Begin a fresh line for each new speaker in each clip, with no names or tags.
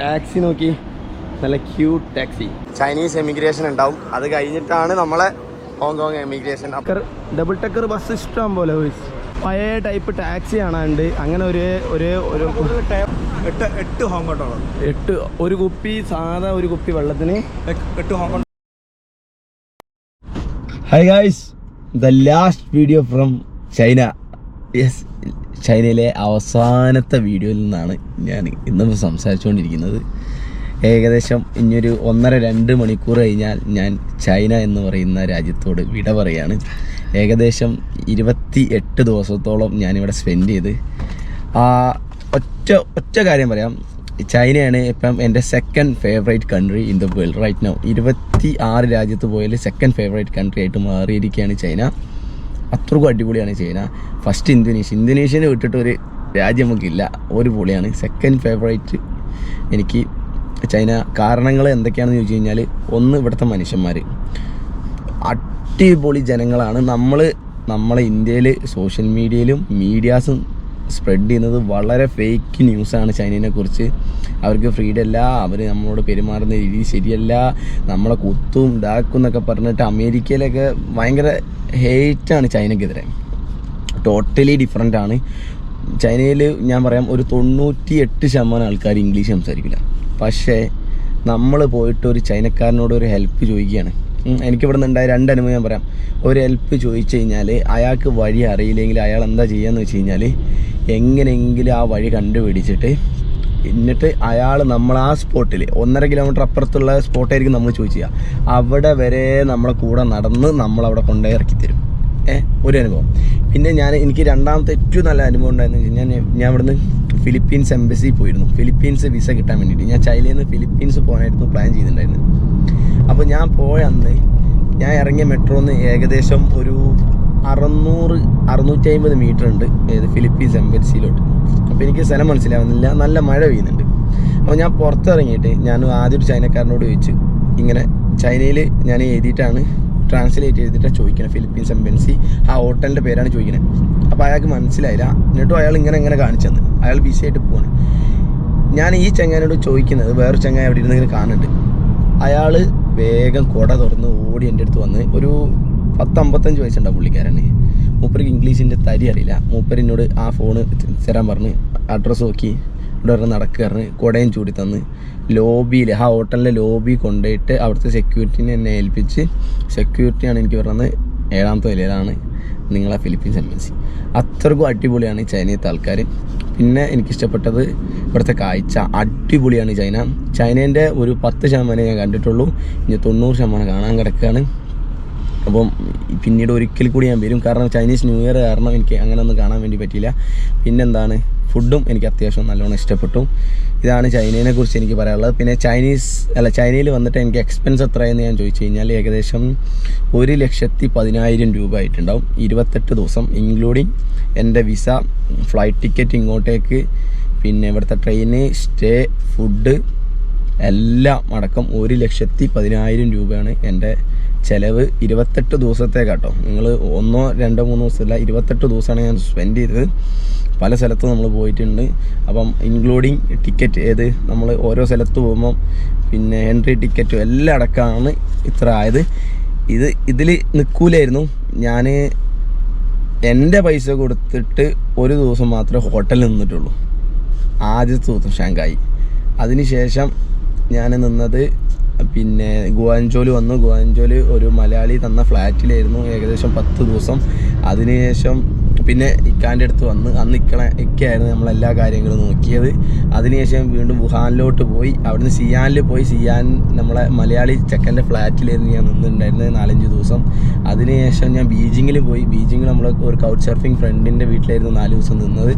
Taxi നോക്കി. നല്ല cute taxi Chinese emigration ഉണ്ടാവും. അത് കഴിഞ്ഞിട്ടാണ് നമ്മളെ Hong Kong emigration double decker bus ഇഷ്ടം പോലെ. പഴയ ടൈപ്പ് ടാക്സി കാണാണ്ട് അങ്ങനെ ഒരു ഒരു ഒരു
എട്ട് എട്ട് ഹോങ്കോട്ടോളം
എട്ട് ഒരു കുപ്പി സാധാ ഒരു കുപ്പി വെള്ളത്തിന്.
എട്ട് ഹോങ്കോട്ട്
hi guys the last video from China yes ചൈനയിലെ അവസാനത്തെ വീഡിയോയിൽ നിന്നാണ് ഞാൻ ഇന്ന് സംസാരിച്ചുകൊണ്ടിരിക്കുന്നത്. ഏകദേശം ഇനിയൊരു ഒന്നര രണ്ട് മണിക്കൂർ കഴിഞ്ഞാൽ ഞാൻ ചൈന എന്ന് പറയുന്ന രാജ്യത്തോട് വിട പറയാണ്. ഏകദേശം ഇരുപത്തി എട്ട് ദിവസത്തോളം ഞാനിവിടെ സ്പെൻഡ് ചെയ്ത്. ആ ഒറ്റ ഒറ്റ കാര്യം പറയാം. ചൈനയാണ് ഇപ്പം എന്റെ second favourite country in the world right now ഇരുപത്തി ആറ് രാജ്യത്ത് പോയാൽ സെക്കൻഡ് ഫേവറേറ്റ് കൺട്രി ആയിട്ട് മാറിയിരിക്കുകയാണ് ചൈന. അത്രക്കും അടിപൊളിയാണ് ചൈന. First Indonesia. ഇന്തോനേഷ്യനെ വിട്ടിട്ട് ഒരു രാജ്യം നമുക്കില്ല. ഒരു പൊളിയാണ്. സെക്കൻഡ് ഫേവറേറ്റ് എനിക്ക് ചൈന. കാരണങ്ങൾ എന്തൊക്കെയാണെന്ന് ചോദിച്ചു കഴിഞ്ഞാൽ ഒന്ന് ഇവിടുത്തെ മനുഷ്യന്മാർ അടിപൊളി ജനങ്ങളാണ്. നമ്മൾ നമ്മളെ ഇന്ത്യയിൽ സോഷ്യൽ മീഡിയയിലും മീഡിയാസും സ്പ്രെഡ് ചെയ്യുന്നത് വളരെ ഫേക്ക് ന്യൂസാണ് ചൈനയെ കുറിച്ച്. അവർക്ക് ഫ്രീഡം അല്ല അവർ നമ്മളോട് പെരുമാറുന്ന രീതി ശരിയല്ല നമ്മളെ കുത്തും ഇതാക്കും എന്നൊക്കെ പറഞ്ഞിട്ട് അമേരിക്കയിലൊക്കെ ഭയങ്കര ഹേറ്റാണ് ചൈനക്കെതിരെ. ടോട്ടലി ഡിഫറെന്റ് ആണ്. ചൈനയിൽ ഞാൻ പറയാം ഒരു തൊണ്ണൂറ്റി എട്ട് ശതമാനം ആൾക്കാർ ഇംഗ്ലീഷ് സംസാരിക്കില്ല. പക്ഷേ നമ്മൾ പോയിട്ട് ഒരു ചൈനക്കാരനോട് ഒരു ഹെൽപ്പ് ചോദിക്കുകയാണ്. എനിക്കിവിടെ നിന്നുണ്ടായ രണ്ട് അനുഭവം ഞാൻ പറയാം. ഒരു ഹെൽപ്പ് ചോദിച്ചു കഴിഞ്ഞാൽ അയാൾക്ക് വഴി അറിയില്ലെങ്കിൽ അയാൾ എന്താ ചെയ്യാന്ന് വെച്ച് കഴിഞ്ഞാൽ എങ്ങനെയെങ്കിലും ആ വഴി കണ്ടുപിടിച്ചിട്ട് എന്നിട്ട് അയാൾ നമ്മൾ ആ സ്പോട്ടിൽ ഒന്നര കിലോമീറ്റർ അപ്പുറത്തുള്ള സ്പോട്ടായിരിക്കും നമ്മൾ ചോദിച്ചു അവിടെ വരെ നമ്മളെ കൂടെ നടന്ന് നമ്മളവിടെ കൊണ്ടേ ഇറക്കി തരും. ഏ? ഒരു അനുഭവം. പിന്നെ ഞാൻ എനിക്ക് രണ്ടാമത്തെ ഏറ്റവും നല്ല അനുഭവം ഉണ്ടായിരുന്നു കഴിഞ്ഞാൽ ഞാൻ ഇവിടുന്ന് ഫിലിപ്പീൻസ് എംബസിയിൽ പോയിരുന്നു. ഫിലിപ്പീൻസ് വിസ കിട്ടാൻ വേണ്ടിയിട്ട്. ഞാൻ ചൈനയിൽ നിന്ന് ഫിലിപ്പീൻസ് പോകാനായിരുന്നു പ്ലാൻ ചെയ്തിട്ടുണ്ടായിരുന്നു. അപ്പോൾ ഞാൻ പോയ അന്ന് ഞാൻ ഇറങ്ങിയ മെട്രോന്ന് ഏകദേശം ഒരു അറുന്നൂറ് അറുന്നൂറ്റി അമ്പത് മീറ്റർ ഉണ്ട് ഏത് ഫിലിപ്പീൻസ് എംബസിയിലോട്ട്. അപ്പോൾ എനിക്ക് സ്ഥലം മനസ്സിലാവുന്നില്ല. നല്ല മഴ പെയ്യുന്നുണ്ട്. അപ്പോൾ ഞാൻ പുറത്തിറങ്ങിയിട്ട് ഞാൻ ആദ്യം ഒരു ചൈനക്കാരനോട് ചോദിച്ചു. ഇങ്ങനെ ചൈനയിൽ ഞാൻ എഴുതിയിട്ടാണ് ട്രാൻസ്ലേറ്റ് ചെയ്തിട്ടാണ് ചോദിക്കണം ഫിലിപ്പീൻസ് എംബൻസി ആ ഹോട്ടലിന്റെ പേരാണ് ചോദിക്കുന്നത് അപ്പോൾ അയാൾക്ക് മനസ്സിലായില്ല. എന്നിട്ടും അയാൾ ഇങ്ങനെ ഇങ്ങനെ കാണിച്ചെന്ന് അയാൾ ബിസി ആയിട്ട് പോവാണ്. ഞാൻ ഈ ചങ്ങാനോട് ചോദിക്കുന്നത് വേറൊരു ചങ്ങാൻ അവിടെ ഇരുന്ന് ഇങ്ങനെ കാണുന്നുണ്ട്. അയാൾ വേഗം കുട തുറന്ന് ഓടി എന്റെ അടുത്ത് വന്ന് ഒരു പത്തമ്പത്തഞ്ച് വയസ്സുണ്ടാവും പുള്ളിക്കാരന്. മൂപ്പർക്ക് ഇംഗ്ലീഷിന്റെ തരി അറിയില്ല. മൂപ്പരിനോട് ആ ഫോണ് തരാൻ പറഞ്ഞ്. അഡ്രസ്സ് നോക്കി. ഇവിടെ വരെ നടക്കുകയാണ് കുടയും ചൂടി തന്ന്. ലോബിയിൽ ആ ഹോട്ടലിലെ ലോബി കൊണ്ടുപോയിട്ട് അവിടുത്തെ സെക്യൂരിറ്റിനെ എന്നെ ഏൽപ്പിച്ച് സെക്യൂരിറ്റിയാണ് എനിക്ക് പറഞ്ഞത് ഏഴാമത്തെ നിലയിലാണ് നിങ്ങളെ ഫിലിപ്പീൻസ് എംബസി അത്രക്കും അടിപൊളിയാണ് ചൈനയത്തെ ആൾക്കാർ പിന്നെ എനിക്കിഷ്ടപ്പെട്ടത് ഇവിടുത്തെ കാഴ്ച. അടിപൊളിയാണ് ചൈന. ചൈനേന്റെ ഒരു പത്ത് ശതമാനം ഞാൻ കണ്ടിട്ടുള്ളൂ. ഇനി തൊണ്ണൂറ് ശതമാനം കാണാൻ കിടക്കുകയാണ്. അപ്പം പിന്നീട് ഒരിക്കൽ കൂടി ഞാൻ വരും. കാരണം ചൈനീസ് ന്യൂ ഇയർ കാരണം എനിക്ക് അങ്ങനെ ഒന്നും കാണാൻ വേണ്ടി പറ്റിയില്ല. പിന്നെന്താണ്? ഫുഡും എനിക്ക് അത്യാവശ്യം നല്ലോണം ഇഷ്ടപ്പെട്ടു. ഇതാണ് ചൈനയെ കുറിച്ച് എനിക്ക് പറയാനുള്ളത്. പിന്നെ ചൈനീസ് അല്ല ചൈനയിൽ വന്നിട്ട് എനിക്ക് എക്സ്പെൻസ് എത്രയെന്ന് ഞാൻ ചോദിച്ചു കഴിഞ്ഞാൽ ഏകദേശം ഒരു ലക്ഷത്തി പതിനായിരം രൂപ ആയിട്ടുണ്ടാവും. ഇരുപത്തെട്ട് ദിവസം ഇൻക്ലൂഡിങ് എന്റെ വിസ ഫ്ലൈറ്റ് ടിക്കറ്റ് ഇങ്ങോട്ടേക്ക് പിന്നെ ഇവിടുത്തെ ട്രെയിന് സ്റ്റേ ഫുഡ് എല്ലാം അടക്കം ഒരു ലക്ഷത്തി പതിനായിരം രൂപയാണ് എന്റെ ചിലവ് ഇരുപത്തെട്ട് ദിവസത്തേക്കാട്ടോ. നിങ്ങൾ ഒന്നോ രണ്ടോ മൂന്നോ ദിവസമല്ല ഇരുപത്തെട്ട് ദിവസമാണ് ഞാൻ സ്പെൻഡ് ചെയ്തത്. പല സ്ഥലത്തും നമ്മൾ പോയിട്ടുണ്ട്. അപ്പം ഇൻക്ലൂഡിങ് ടിക്കറ്റ് ഏത്? നമ്മൾ ഓരോ സ്ഥലത്ത് പോകുമ്പം പിന്നെ എൻട്രി ടിക്കറ്റും എല്ലാം അടക്കമാണ് ഇത്ര ആയത്. ഇത് ഇതിൽ നിൽക്കൂലായിരുന്നു ഞാൻ എന്റെ പൈസ കൊടുത്തിട്ട് ഒരു ദിവസം മാത്രമേ ഹോട്ടലിൽ നിന്നിട്ടുള്ളൂ. ആദ്യത്തെ ദിവസം ഷാങ്കായി അതിനുശേഷം ഞാൻ നിന്നത്. പിന്നെ ഗുവാഞ്ചോൽ വന്നു. ഗുവാഞ്ചോൽ ഒരു മലയാളി തന്ന ഫ്ലാറ്റിലായിരുന്നു. ഏകദേശം പത്ത് ദിവസം. അതിനുശേഷം പിന്നെ ഇക്കാന്റെ അടുത്ത് വന്ന് അന്ന് ഇക്കണ ഇക്കയായിരുന്നു നമ്മളെല്ലാ കാര്യങ്ങളും നോക്കിയത്. അതിനുശേഷം വീണ്ടും വുഹാനിലോട്ട് പോയി. അവിടുന്ന് സിയാനിൽ പോയി. സിയാൻ നമ്മളെ മലയാളി ചെക്കന്റെ ഫ്ലാറ്റിലായിരുന്നു ഞാൻ നിന്നിട്ടുണ്ടായിരുന്നത് നാലഞ്ച് ദിവസം. അതിനുശേഷം ഞാൻ ബീജിങ്ങിൽ പോയി. ബീജിങ്ങിൽ നമ്മൾ ഒരു കൗച്ച് സർഫിംഗ് ഫ്രണ്ടിന്റെ വീട്ടിലായിരുന്നു നാല് ദിവസം നിന്നത്.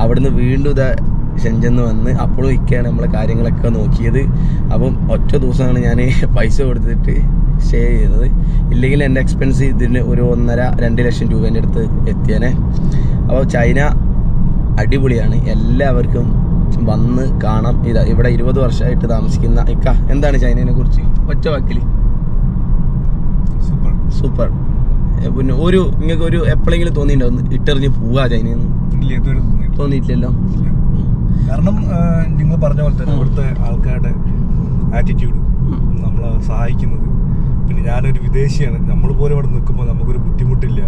അവിടുന്ന് വീണ്ടും ഇതാ ഷെഞ്ചെന്ന് വന്ന് അപ്പോഴും ഇക്കയാണ് നമ്മളെ കാര്യങ്ങളൊക്കെ നോക്കിയത്. അപ്പം ഒറ്റ ദിവസമാണ് ഞാൻ പൈസ കൊടുത്തിട്ട് സ്റ്റേ ചെയ്തത്. ഇല്ലെങ്കിൽ എന്റെ എക്സ്പെൻസ് ഇതിന് ഒരു ഒന്നര രണ്ട് ലക്ഷം രൂപേന്റെ അടുത്ത് എത്തിയേനെ. അപ്പോൾ ചൈന അടിപൊളിയാണ്. എല്ലാവർക്കും വന്ന് കാണാം. ഇതാ ഇവിടെ ഇരുപത് വർഷമായിട്ട് താമസിക്കുന്ന ഇക്ക. എന്താണ് ചൈനയെ കുറിച്ച്? ഒറ്റ വാക്കിൽ
സൂപ്പർ.
സൂപ്പർ. പിന്നെ ഒരു നിങ്ങൾക്ക് ഒരു എപ്പോഴെങ്കിലും തോന്നിയിട്ടുണ്ടോ? ഇട്ടെറിഞ്ഞ് പോവാ ചൈനയിൽ നിന്ന് തോന്നിയിട്ടില്ലല്ലോ?
കാരണം നിങ്ങൾ പറഞ്ഞ പോലെ തന്നെ ഇവിടുത്തെ ആൾക്കാരുടെ ആറ്റിറ്റ്യൂഡ് നമ്മളെ സഹായിക്കുന്നത് പിന്നെ ഞാനൊരു വിദേശിയാണ്. നമ്മൾ പോലും ഇവിടെ നിൽക്കുമ്പോൾ നമുക്കൊരു ബുദ്ധിമുട്ടില്ല.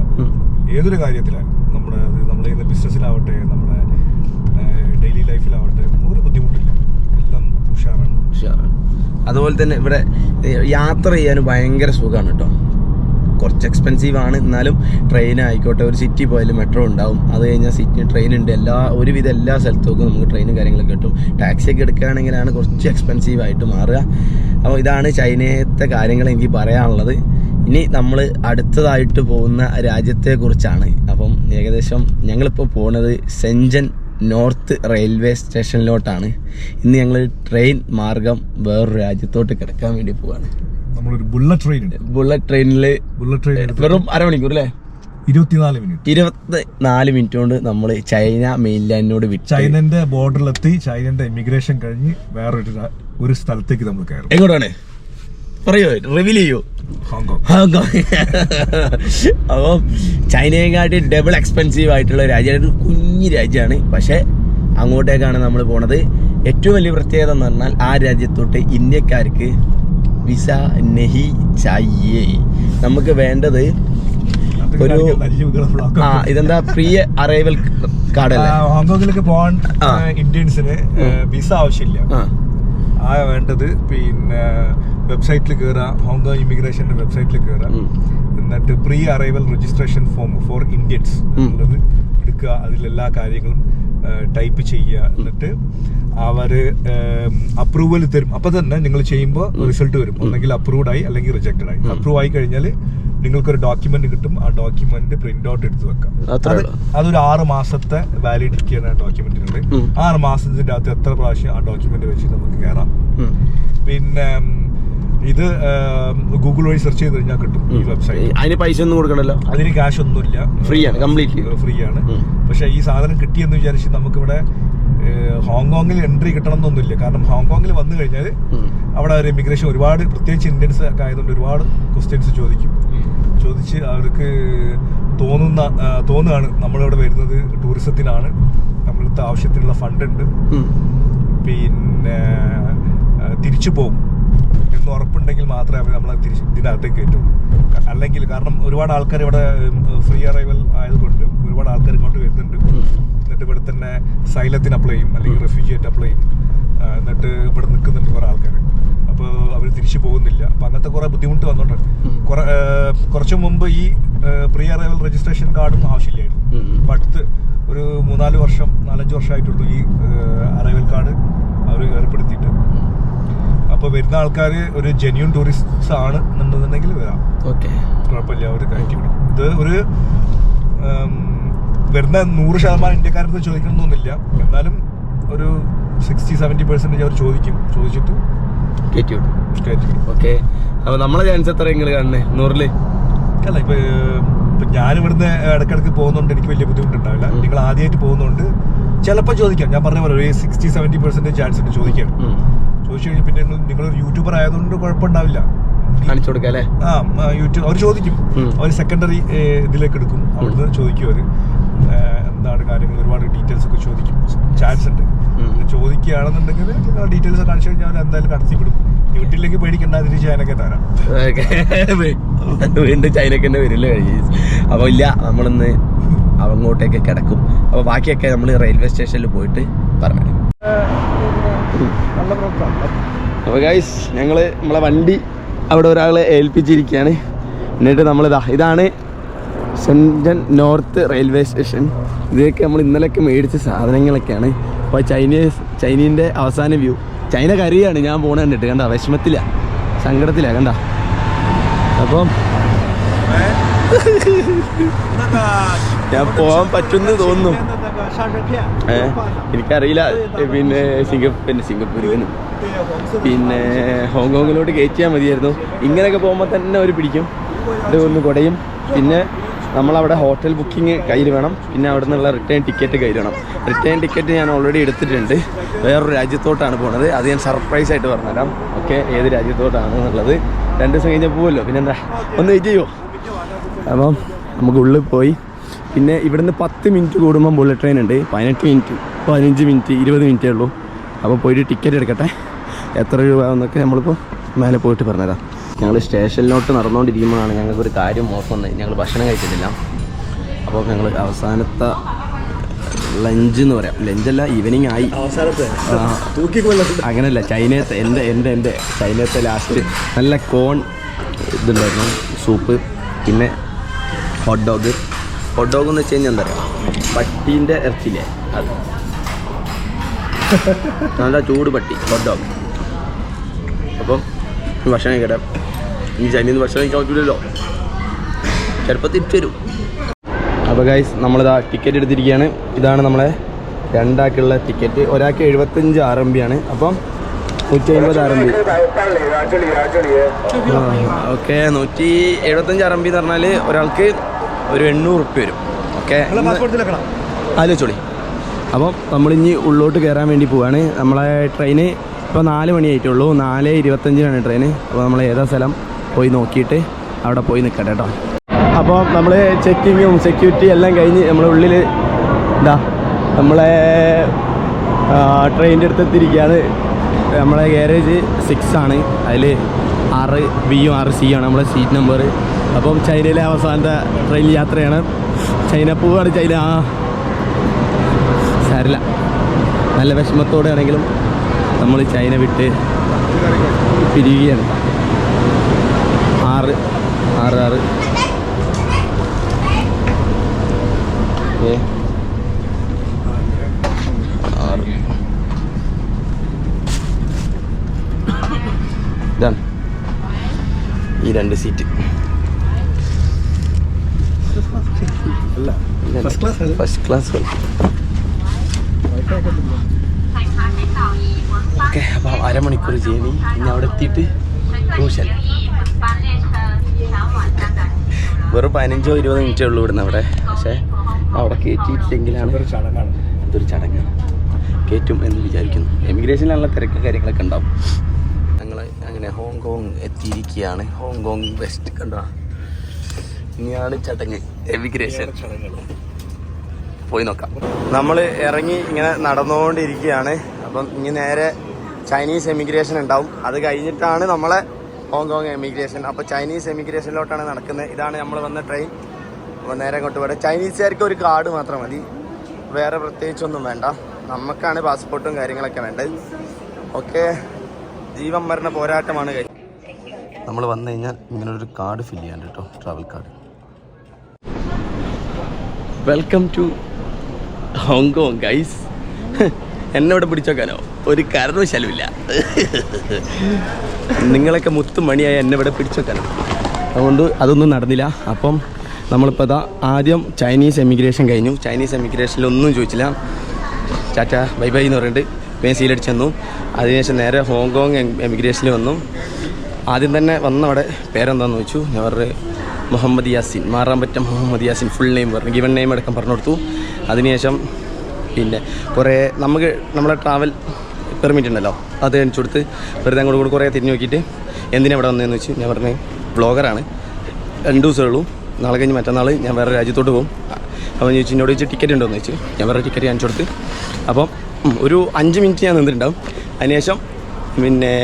ഏതൊരു കാര്യത്തിലാണ് നമ്മുടെ നമ്മൾ ചെയ്യുന്ന ബിസിനസ്സിലാവട്ടെ നമ്മുടെ ഡെയിലി ലൈഫിലാവട്ടെ ഒരു ബുദ്ധിമുട്ടില്ല. എല്ലാം ഉഷാറാണ്.
ഉഷാറാണ്. അതുപോലെ തന്നെ ഇവിടെ യാത്ര ചെയ്യാൻ ഭയങ്കര സുഖമാണ് കേട്ടോ. കുറച്ച് എക്സ്പെൻസീവ് ആണ്. എന്നാലും ട്രെയിൻ ആയിക്കോട്ടെ ഒരു സിറ്റി പോയാലും മെട്രോ ഉണ്ടാവും. അത് കഴിഞ്ഞാൽ സിറ്റി ട്രെയിൻ ഉണ്ട്. എല്ലാ ഒരുവിധ എല്ലാ സ്ഥലത്തേക്കും നമുക്ക് ട്രെയിനും കാര്യങ്ങളൊക്കെ കിട്ടും. ടാക്സി ഒക്കെ എടുക്കുകയാണെങ്കിലാണ് കുറച്ച് എക്സ്പെൻസീവ് ആയിട്ട് മാറുക. അപ്പോൾ ഇതാണ് ചൈനയത്തെ കാര്യങ്ങൾ എനിക്ക് പറയാനുള്ളത്. ഇനി നമ്മൾ അടുത്തതായിട്ട് പോകുന്ന രാജ്യത്തെക്കുറിച്ചാണ്. അപ്പം ഏകദേശം ഞങ്ങളിപ്പോൾ പോണത് സെഞ്ചൻ നോർത്ത് റെയിൽവേ സ്റ്റേഷനിലോട്ടാണ്. ഇന്ന് ഞങ്ങൾ ട്രെയിൻ മാർഗം വേറൊരു രാജ്യത്തോട്ട് കിടക്കാൻ വേണ്ടി പോവാണ്.
നമ്മളൊരു ബുള്ളറ്റ് ട്രെയിൻ
ബുള്ളറ്റ് ട്രെയിനിൽ
ബുള്ളറ്റ് ട്രെയിൻ
വെറും അരമണിക്കൂർ അല്ലേ
ഇരുപത്തിനാല് മിനിറ്റ്
ഇരുപത്തി നാല് മിനിറ്റ് കൊണ്ട് നമ്മൾ ചൈന മെയിൻലാൻഡിനോട് വിട്ട്
ചൈനന്റെ ബോർഡറിലെത്തി ചൈനന്റെ ഇമിഗ്രേഷൻ കഴിഞ്ഞ് വേറൊരു ഒരു സ്ഥലത്തേക്ക് നമ്മൾ കയറും.
എങ്ങോട്ടാണ്? പറയോ റിവീൽ ചെയ്യോ.
Hong Kong.
Hong Kong. അപ്പം ചൈനയെക്കാട്ടി ഡബിൾ എക്സ്പെൻസീവ് ആയിട്ടുള്ള രാജ്യമാണ് ഒരു കുഞ്ഞു രാജ്യമാണ്. പക്ഷേ അങ്ങോട്ടേക്കാണ് നമ്മൾ പോണത്. ഏറ്റവും വലിയ പ്രത്യേകത എന്ന് പറഞ്ഞാൽ ആ രാജ്യത്തോട്ട് ഇന്ത്യക്കാർക്ക് വിസ നെഹി ചായേ നമുക്ക് വേണ്ടത് ഒരു ആ ഇതെന്താ? പ്രീ അറൈവൽ കാർഡ് അല്ലേ
ഹോങ്കോങ്ങിലേക്ക് പോകാൻ. ഇന്ത്യൻസിന് വിസ ആവശ്യമില്ല.
ആ.
വേണ്ടത് പിന്നെ വെബ്സൈറ്റിൽ കയറുക ഹോങ്കോങ് ഇമിഗ്രേഷന്റെ വെബ്സൈറ്റിൽ കയറുക എന്നിട്ട് pre arrival registration form for Indians എന്നുള്ളത് എടുക്കുക. അതിലെല്ലാ കാര്യങ്ങളും ടൈപ്പ് ചെയ്യുക എന്നിട്ട് അവർ അപ്രൂവൽ തരും. അപ്പൊ തന്നെ നിങ്ങൾ ചെയ്യുമ്പോൾ റിസൾട്ട് വരും. ഒന്നെങ്കിൽ അപ്രൂവ്ഡ് ആയി അല്ലെങ്കിൽ റിജക്റ്റഡ് ആയി. അപ്രൂവ് ആയി കഴിഞ്ഞാൽ നിങ്ങൾക്കൊരു ഡോക്യുമെന്റ് കിട്ടും. ആ ഡോക്യുമെന്റ് പ്രിന്റ് ഔട്ട് എടുത്ത് വെക്കാം. അത് അതൊരു ആറ് മാസത്തെ വാലിഡിറ്റിയാണ് ആ ഡോക്യുമെന്റിനുണ്ട്
ഉം.
ആറ് മാസത്തിന്റെ അകത്ത് എത്ര പ്രാവശ്യം ആ ഡോക്യുമെന്റ് വെച്ച് നമുക്ക് കയറാം പിന്നെ ഇത് ഗൂഗിൾ വഴി സെർച്ച് ചെയ്ത് കഴിഞ്ഞാൽ കിട്ടും ഈ വെബ്സൈറ്റ്
അതിന് പൈസ ഒന്നും കൊടുക്കണല്ലോ
അതിന് ക്യാഷ് ഒന്നുമില്ല.
ഫ്രീ ആണ്, കംപ്ലീറ്റ്
ഫ്രീ ആണ് പക്ഷേ ഈ സാധനം കിട്ടിയെന്ന് വിചാരിച്ച് നമുക്കിവിടെ ഹോങ്കോങ്ങിൽ എൻട്രി കിട്ടണം എന്നൊന്നുമില്ല കാരണം ഹോങ്കോങ്ങിൽ വന്നു കഴിഞ്ഞാൽ അവിടെ ഒരു ഇമിഗ്രേഷൻ ഒരുപാട് പ്രത്യേകിച്ച് ഇന്ത്യൻസ് ഒക്കെ ആയതുകൊണ്ട് ഒരുപാട് ക്വസ്റ്റ്യൻസ് ചോദിക്കും. ചോദിച്ച് അവർക്ക് തോന്നുന്ന തോന്നുകയാണ് നമ്മളിവിടെ വരുന്നത് ടൂറിസത്തിനാണ് നമ്മൾക്ക് ആവശ്യത്തിനുള്ള ഫണ്ട് ഉണ്ട്. പിന്നെ തിരിച്ചു പോകും. എന്ന് ഉറപ്പുണ്ടെങ്കിൽ മാത്രമേ അവർ നമ്മളെ തിരിച്ച് ഇതിനകത്തേക്ക് കയറ്റുള്ളൂ അല്ലെങ്കിൽ കാരണം ഒരുപാട് ആൾക്കാർ ഇവിടെ ഫ്രീ അറൈവൽ ആയതുകൊണ്ട് ഒരുപാട് ആൾക്കാർ ഇങ്ങോട്ട് വരുന്നുണ്ട്. എന്നിട്ട് ഇവിടെ തന്നെ സൈലത്തിന് അപ്ലൈ ചെയ്യും. അല്ലെങ്കിൽ റെഫ്യൂജിയേറ്റ് അപ്ലൈ ചെയ്യും. എന്നിട്ട് ഇവിടെ നിൽക്കുന്നുണ്ട് കുറേ ആൾക്കാർ അപ്പോൾ അവർ തിരിച്ചു പോകുന്നില്ല. അപ്പോൾ അങ്ങനത്തെ കുറേ ബുദ്ധിമുട്ട്
വന്നോണ്ടാണ്.
കുറേ കുറച്ച് മുമ്പ് ഈ പ്രീ അറൈവൽ രജിസ്ട്രേഷൻ കാർഡും ആവശ്യമില്ലായിരുന്നു. അപ്പം അടുത്ത് ഒരു മൂന്നാൽ വർഷം നാലഞ്ച് വർഷമായിട്ടുള്ളൂ ഈ അറൈവൽ കാർഡ് അവർ ഏർപ്പെടുത്തിയിട്ട്. അപ്പോൾ വരുന്ന ആൾക്കാർ ഒരു ജെന്യൂൺ ടൂറിസ്റ്റ് ആണ് എന്നുണ്ടെന്നുണ്ടെങ്കിൽ വരാം.
ഓക്കെ.
കുഴപ്പമില്ല അവർ കയറ്റി വിടും. ഇത് ഒരു വരുന്ന നൂറ് ശതമാനം ഇന്ത്യക്കാരത്ത് ചോദിക്കണമെന്നൊന്നുമില്ല എന്നാലും ഒരു സിക്സ്റ്റി സെവന്റി പെർസെന്റേജ് അവർ ചോദിക്കും. ചോദിച്ചിട്ട്
കയറ്റി വിടും.
കയറ്റി വിടും.
ഓക്കെ. അപ്പൊ നമ്മളെ ചാൻസ് എത്ര നിങ്ങൾ കാണണേ നൂറിൽ?
അല്ല ഇപ്പൊ ഇപ്പൊ ഞാൻ ഇവിടുന്ന് ഇടക്കിടക്ക് പോകുന്നതുകൊണ്ട് എനിക്ക് വലിയ ബുദ്ധിമുട്ടുണ്ടാവില്ല. നിങ്ങൾ ആദ്യമായിട്ട് പോകുന്നതുകൊണ്ട് ചിലപ്പോൾ ചോദിക്കാം. ഞാൻ പറഞ്ഞ പോലെ ഒരു സിക്സ്റ്റി സെവന്റി പെർസെന്റേജ് ചാൻസ് ഉണ്ട് ചോദിക്കാൻ.
ഉം.
ചോദിച്ചു കഴിഞ്ഞാൽ പിന്നെ നിങ്ങൾ നിങ്ങളൊരു യൂട്യൂബർ ആയതുകൊണ്ട് കുഴപ്പമുണ്ടാവില്ല.
കാണിച്ചു അല്ലേ?
ആ യൂട്യൂബ് അവർ ചോദിക്കും. അവർ സെക്കൻഡറി ഇതിലേക്ക് എടുക്കും. അവിടുന്ന് ചോദിക്കും അവർ എന്താണ് കാര്യങ്ങൾ? ഒരുപാട് ഡീറ്റെയിൽസ് ഒക്കെ ചോദിക്കും. ചാൻസ് ഉണ്ട്. ചോദിക്കുകയാണെന്നുണ്ടെങ്കിൽ ഡീറ്റെയിൽസ് കാണിച്ചു കഴിഞ്ഞാൽ അവർ എന്തായാലും കടത്തി വിടും. വീട്ടിലേക്ക് പേടിക്കണ്ട അതിന് ചൈനക്കെ തരാം.
വീണ്ടും ചൈനക്ക് തന്നെ വരില്ല കഴിഞ്ഞ അപ്പോൾ ഇല്ല നമ്മളിന്ന് അങ്ങോട്ടേക്ക് കിടക്കും. അപ്പോൾ ബാക്കിയൊക്കെ നമ്മൾ റെയിൽവേ സ്റ്റേഷനിൽ പോയിട്ട് പറഞ്ഞു അപ്പോൾ ഗൈസ് ഞങ്ങൾ നമ്മളെ വണ്ടി അവിടെ ഒരാളെ ഏൽപ്പിച്ചിരിക്കുകയാണ്. എന്നിട്ട് നമ്മളിതാ ഇതാണ് സെന്റൻ നോർത്ത് റെയിൽവേ സ്റ്റേഷൻ. ഇതൊക്കെ നമ്മൾ ഇന്നലെയൊക്കെ മേടിച്ച സാധനങ്ങളൊക്കെയാണ്. അപ്പോൾ ചൈനീസ് ചൈനീന്റെ അവസാന വ്യൂ. ചൈന കറിയാണ് ഞാൻ പോണ കണ്ടിട്ട് കണ്ട? വിഷമത്തില സങ്കടത്തില കണ്ട? അപ്പം ഞാൻ പോകാൻ പറ്റുമെന്ന് തോന്നുന്നു. ഏ, എനിക്കറിയില്ല. പിന്നെ സിംഗപ്പൂർ പിന്നെ സിംഗപ്പൂരിൽ പിന്നെ ഹോങ്കോങ്ങിലോട്ട് കയറ്റിയാൽ മതിയായിരുന്നു ഇങ്ങനെയൊക്കെ പോകുമ്പോൾ തന്നെ ഒരു പിടിക്കും ഇത് ഒന്ന് കുടയും പിന്നെ നമ്മളവിടെ ഹോട്ടൽ ബുക്കിംഗ് കയ്യിൽ വേണം പിന്നെ അവിടെ നിന്നുള്ള റിട്ടേൺ ടിക്കറ്റ് കയ്യിൽ വേണം റിട്ടേൺ ടിക്കറ്റ് ഞാൻ ഓൾറെഡി എടുത്തിട്ടുണ്ട് വേറൊരു രാജ്യത്തോട്ടാണ് പോണത് അത് ഞാൻ സർപ്രൈസ് ആയിട്ട് പറഞ്ഞുതരാം ഓക്കെ ഏത് രാജ്യത്തോട്ടാണ് എന്നുള്ളത് രണ്ട് ദിവസം കഴിഞ്ഞാൽ പോകുമല്ലോ പിന്നെന്താ ഒന്ന് വെയിറ്റ് ചെയ്യുമോ അപ്പം നമുക്ക് ഉള്ളിൽ പോയി പിന്നെ ഇവിടുന്ന് പത്ത് മിനിറ്റ് കൂടുമ്പോൾ ബുള്ളറ്റ് ട്രെയിൻ ഉണ്ട്. പതിനെട്ട് മിനിറ്റ് പതിനഞ്ച് മിനിറ്റ് ഇരുപത് മിനിറ്റേ ഉള്ളൂ. അപ്പോൾ പോയിട്ട് ടിക്കറ്റ് എടുക്കട്ടെ. എത്ര രൂപ എന്നൊക്കെ നമ്മളിപ്പോൾ മേലെ പോയിട്ട് പറഞ്ഞുതരാം. ഞങ്ങൾ സ്റ്റേഷനിലോട്ട് നടന്നുകൊണ്ടിരിക്കുമ്പോഴാണ് ഞങ്ങൾക്കൊരു കാര്യം വന്നത്. ഞങ്ങൾ ഭക്ഷണം കഴിച്ചിട്ടില്ല. അപ്പോൾ ഞങ്ങൾ അവസാനത്തെ ലഞ്ച് എന്ന് പറയാം. ലഞ്ചല്ല ഈവനിങ് ആയി. അങ്ങനല്ല ചൈനയത്തെ എന്റെ എന്റെ എന്റെ ചൈനയത്തെ ലാസ്റ്റ് നല്ല കോൺ ഇതുണ്ടായിരുന്നു സൂപ്പ് പിന്നെ ഹോട്ട് ഡോഗ് ഹോട്ട് ഡോഗ് എന്ന് വെച്ച് കഴിഞ്ഞാൽ എന്താ പറയുക പട്ടീന്റെ ഇറച്ചില്ലേ അത്. നല്ല ചൂട് പട്ടി ഹോട്ട് ഡോഗ് അപ്പം ഭക്ഷണം കഴിക്കട്ടെ. ഈ ചൈനയിൽ നിന്ന് ഭക്ഷണം കഴിക്കാൻ പറ്റില്ലല്ലോ ചിലപ്പോൾ തിരിച്ചു വരും. അപ്പോൾ ഗൈസ് നമ്മളിതാ ടിക്കറ്റ് എടുത്തിരിക്കുകയാണ് ഇതാണ് നമ്മളെ രണ്ടാൾക്കുള്ള ടിക്കറ്റ് ഒരാൾക്ക് എഴുപത്തഞ്ച് ആർ എം ബി ആണ്. അപ്പം നൂറ്റി എഴുപത് ആർ എം ബി ഓക്കെ. നൂറ്റി എഴുപത്തഞ്ച് ആർ എം ബി എന്ന് പറഞ്ഞാൽ ഒരാൾക്ക് ഒരു എണ്ണൂറ് റുപ്യ വരും. ഓക്കെ ആലോചിച്ചോളി അപ്പം നമ്മളിനി ഉള്ളോട്ട് കയറാൻ വേണ്ടി പോവാണ്. നമ്മളെ ട്രെയിന് ഇപ്പോൾ നാല് മണിയായിട്ടുള്ളൂ. നാല് ഇരുപത്തഞ്ചിനാണ് ട്രെയിന് അപ്പോൾ നമ്മൾ ഏതാ സ്ഥലം പോയി നോക്കിയിട്ട് അവിടെ പോയി നിൽക്കട്ടെ കേട്ടോ. അപ്പോൾ നമ്മൾ ചെക്കിങ്ങും സെക്യൂരിറ്റി എല്ലാം കഴിഞ്ഞ് നമ്മളെ ഉള്ളിൽ എന്താ നമ്മളെ ട്രെയിനിന്റെ അടുത്ത് എത്തിയിരിക്കുകയാണ്. നമ്മളെ ഗാരേജ് സിക്സ് ആണ്. അതിൽ ആറ് ബിയും ആറ് സിയും ആണ്. നമ്മളെ സീറ്റ് നമ്പർ അപ്പം ചൈനയിലെ അവസാനത്തെ ട്രെയിൻ യാത്രയാണ്. ചൈന പോവാണ് ചൈന. ആ. സാരില്ല. നല്ല വിഷമത്തോടെ ആണെങ്കിലും നമ്മൾ ചൈന വിട്ട് പിരിയുകയാണ്. ആറ് ആറ് ആറ്. ഈ രണ്ട് സീറ്റ്
അല്ല ഫസ്റ്റ് ക്ലാസ്
ഓക്കെ അപ്പോൾ അരമണിക്കൂർ ജേണി. ഇനി അവിടെ എത്തിയിട്ട് ട്യൂഷൻ. വെറും പതിനഞ്ചോ ഇരുപതോ മിനിറ്റേ ഉള്ളൂ ഇവിടുന്ന് അവിടെ. പക്ഷേ അവിടെ കയറ്റിയിട്ടില്ലെങ്കിലാണ്
ചടങ്ങാണ്.
ഇതൊരു ചടങ്ങ്. കയറ്റും എന്ന് വിചാരിക്കുന്നു. എമിഗ്രേഷനിലുള്ള തിരക്ക് കാര്യങ്ങളൊക്കെ ഉണ്ടാവും. ഞങ്ങൾ അങ്ങനെ ഹോങ്കോങ് എത്തിയിരിക്കുകയാണ്. Hong Kong west. കണ്ടോ? ഇനിയാണ് ചടങ്ങ്. എമിഗ്രേഷൻ പോയി നോക്കാം. നമ്മൾ ഇറങ്ങി ഇങ്ങനെ നടന്നുകൊണ്ടിരിക്കുകയാണ്. അപ്പം ഇനി നേരെ ചൈനീസ് എമിഗ്രേഷൻ ഉണ്ടാവും. അത് കഴിഞ്ഞിട്ടാണ് നമ്മളെ ഹോങ്കോങ് എമിഗ്രേഷൻ അപ്പോൾ ചൈനീസ് എമിഗ്രേഷനിലോട്ടാണ് നടക്കുന്നത്. ഇതാണ് നമ്മൾ വന്ന ട്രെയിൻ അപ്പോൾ നേരെ അങ്ങോട്ട് പോകട്ടെ ചൈനീസുകാർക്ക് ഒരു കാർഡ് മാത്രം മതി. വേറെ പ്രത്യേകിച്ചൊന്നും വേണ്ട. നമുക്കാണ് പാസ്പോർട്ടും കാര്യങ്ങളൊക്കെ വേണ്ടത്. ഓക്കെ. ജീവൻ മരണ പോരാട്ടമാണ് നമ്മൾ വന്നു കഴിഞ്ഞാൽ ഇങ്ങനൊരു കാർഡ് ഫില്ല് ചെയ്യാൻ കേട്ടോ travel card welcome to Hong Kong guys എന്നെ ഇവിടെ പിടിച്ചോക്കാനോ? ഒരു കാരണവശാലുമില്ല. നിങ്ങളൊക്കെ മുത്തുമണിയായ എന്നെ ഇവിടെ പിടിച്ചോക്കാനോ? അതുകൊണ്ട് അതൊന്നും നടന്നില്ല. അപ്പം നമ്മളിപ്പോൾ ഇതാ ആദ്യം ചൈനീസ് എമിഗ്രേഷൻ കഴിഞ്ഞു. ചൈനീസ് എമിഗ്രേഷനിൽ ഒന്നും ചോദിച്ചില്ല. ചാറ്റ ബൈ ബൈ എന്ന് പറഞ്ഞിട്ട് വേഗം സീലടിച്ച് വന്നു. അതിനുശേഷം നേരെ ഹോങ്കോങ് എമിഗ്രേഷനിൽ വന്നു. ആദ്യം തന്നെ വന്നവിടെ പേരെന്താണെന്ന് ചോദിച്ചു? ഞാൻ മുഹമ്മദ് യാസിൻ. മാറാൻ പറ്റ മുഹമ്മദ് യാസിൻ ഫുൾ നെയിം പറഞ്ഞു. ഗിവൺ നെയിം അടക്കം പറഞ്ഞു കൊടുത്തു അതിനുശേഷം പിന്നെ കുറേ നമുക്ക് നമ്മുടെ ട്രാവൽ പെർമിറ്റ് ഉണ്ടല്ലോ അത് കാണിച്ചു കൊടുത്ത് വെറുതെ അങ്ങോട്ട് കൂടെ കുറേ തിരിഞ്ഞു നോക്കിയിട്ട് എന്തിനാണ് ഇവിടെ വന്നതെന്ന് വെച്ച് ഞാൻ പറഞ്ഞു ബ്ലോഗറാണ് രണ്ട് ദിവസമേ ഉള്ളൂ. നാളെ കഴിഞ്ഞ് മറ്റന്നാൾ ഞാൻ വേറെ രാജ്യത്തോട്ട് പോകും. അപ്പോൾ ചോദിച്ചു എന്നോട് ചോദിച്ചു ടിക്കറ്റ് ഉണ്ടോ? എന്ന് ചോദിച്ചു ഞാൻ വേറെ ടിക്കറ്റ് കാണിച്ചു കൊടുത്ത്. അപ്പം ഒരു അഞ്ച് മിനിറ്റ് ഞാൻ നിന്നിട്ടുണ്ടാവും. അതിനുശേഷം പിന്നെ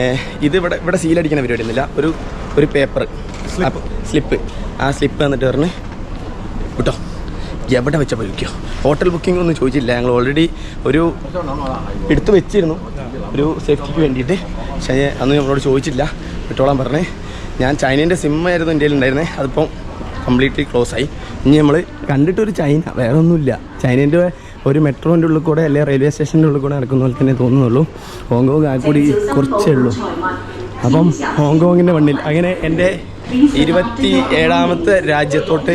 ഇത് ഇവിടെ ഇവിടെ സീലടിക്കുന്ന പരിപാടി ഒന്നുമില്ല. ഒരു ഒരു പേപ്പർ സ്ലിപ്പ് ആ സ്ലിപ്പ് എന്നിട്ട് പറഞ്ഞ് വിട്ടോ എവിടെ വെച്ചാൽ പോയിക്കോ ഹോട്ടൽ ബുക്കിംഗ് ഒന്നും ചോദിച്ചില്ല. ഞങ്ങൾ ഓൾറെഡി ഒരു എടുത്തു വെച്ചിരുന്നു. ഒരു സേഫ്റ്റിക്ക് വേണ്ടിയിട്ട്. പക്ഷേ അന്ന് നമ്മളോട് ചോദിച്ചില്ല. വിട്ടോളാൻ പറഞ്ഞേ. ഞാൻ ചൈനേന്റെ സിം ആയിരുന്നു എന്റെ ഉണ്ടായിരുന്നത് അതിപ്പം കംപ്ലീറ്റ്ലി ക്ലോസ് ആയി. ഇനി നമ്മൾ കണ്ടിട്ടൊരു ചൈന വേറെ ഒന്നുമില്ല. ചൈനേന്റെ ഒരു മെട്രോന്റെ ഉള്ളിൽ കൂടെ അല്ലെങ്കിൽ റെയിൽവേ സ്റ്റേഷന്റെ ഉള്ളിൽ കൂടെ നടക്കുന്ന പോലെ തന്നെ തോന്നുന്നുള്ളൂ. ഹോങ്കോങ് ആ കൂടി കുറച്ചേ ഉള്ളൂ. അപ്പം ഹോങ്കോങ്ങിന്റെ മണ്ണിൽ അങ്ങനെ എന്റെ ഇരുപത്തി ഏഴാമത്തെ രാജ്യത്തോട്ട്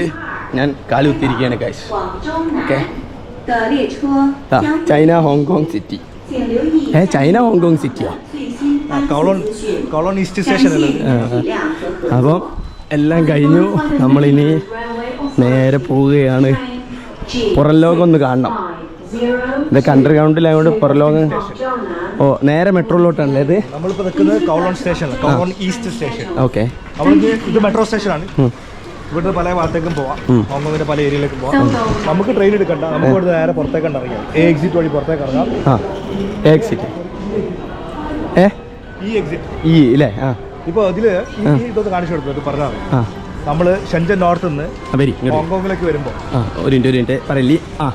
ഞാൻ കാലുത്തിരിക്കുകയാണ് കാശ് okay China Hong Kong city. ഏ ചൈന ഹോങ്കോങ് സിറ്റിയോ?
കോളോണിസ്റ്റ്
സ്റ്റേഷൻ
അപ്പം എല്ലാം കഴിഞ്ഞു. നമ്മളിനി നേരെ പോവുകയാണ്. പുറം ലോകം ഒന്ന് കാണണം. ഇതൊക്കെ അണ്ടർഗ്രൗണ്ടിലായതുകൊണ്ട് പുറം ലോകം ഓ നേരെ മെട്രോയിലോട്ടാണല്ലേ ഇത്?
നമ്മളിപ്പോൾ നിൽക്കുന്നത് കൗളോൺ സ്റ്റേഷനിലാണ് കൗളോൺ ഈസ്റ്റ് സ്റ്റേഷൻ
ഓക്കെ.
അവിടെ ഇത് മെട്രോ സ്റ്റേഷനാണ് ഇവിടുന്ന് പല ഭാഗത്തേക്കും പോവാം. ഹോങ്കോങ്ങിന്റെ പല ഏരിയയിലേക്കും പോവാം. നമുക്ക് ട്രെയിൻ എടുക്കണ്ട. നമുക്ക് ഇവിടുന്ന് നേരെ പുറത്തേക്ക് ഇറങ്ങിയാൽ എ എക്സിറ്റ് വഴി പുറത്തേക്ക് ഇറങ്ങാം.
ആ എക്സിറ്റ് ഏ?
ഈ എക്സിറ്റ്
ഈ ഇല്ലേ? ആ.
ഇപ്പോൾ അതിൽ ഈ ഇതൊന്ന് കാണിച്ചു കൊടുത്തു? പറഞ്ഞാ പറഞ്ഞാൽ നമ്മൾ ഷെൻജൻ നോർത്ത് നിന്ന് ഹോങ്കോങ്ങിലേക്ക് വരുമ്പോൾ
ആ ഒരു മിനിറ്റ് ഒരു മിനിറ്റ്. പറയല്ലേ ആ.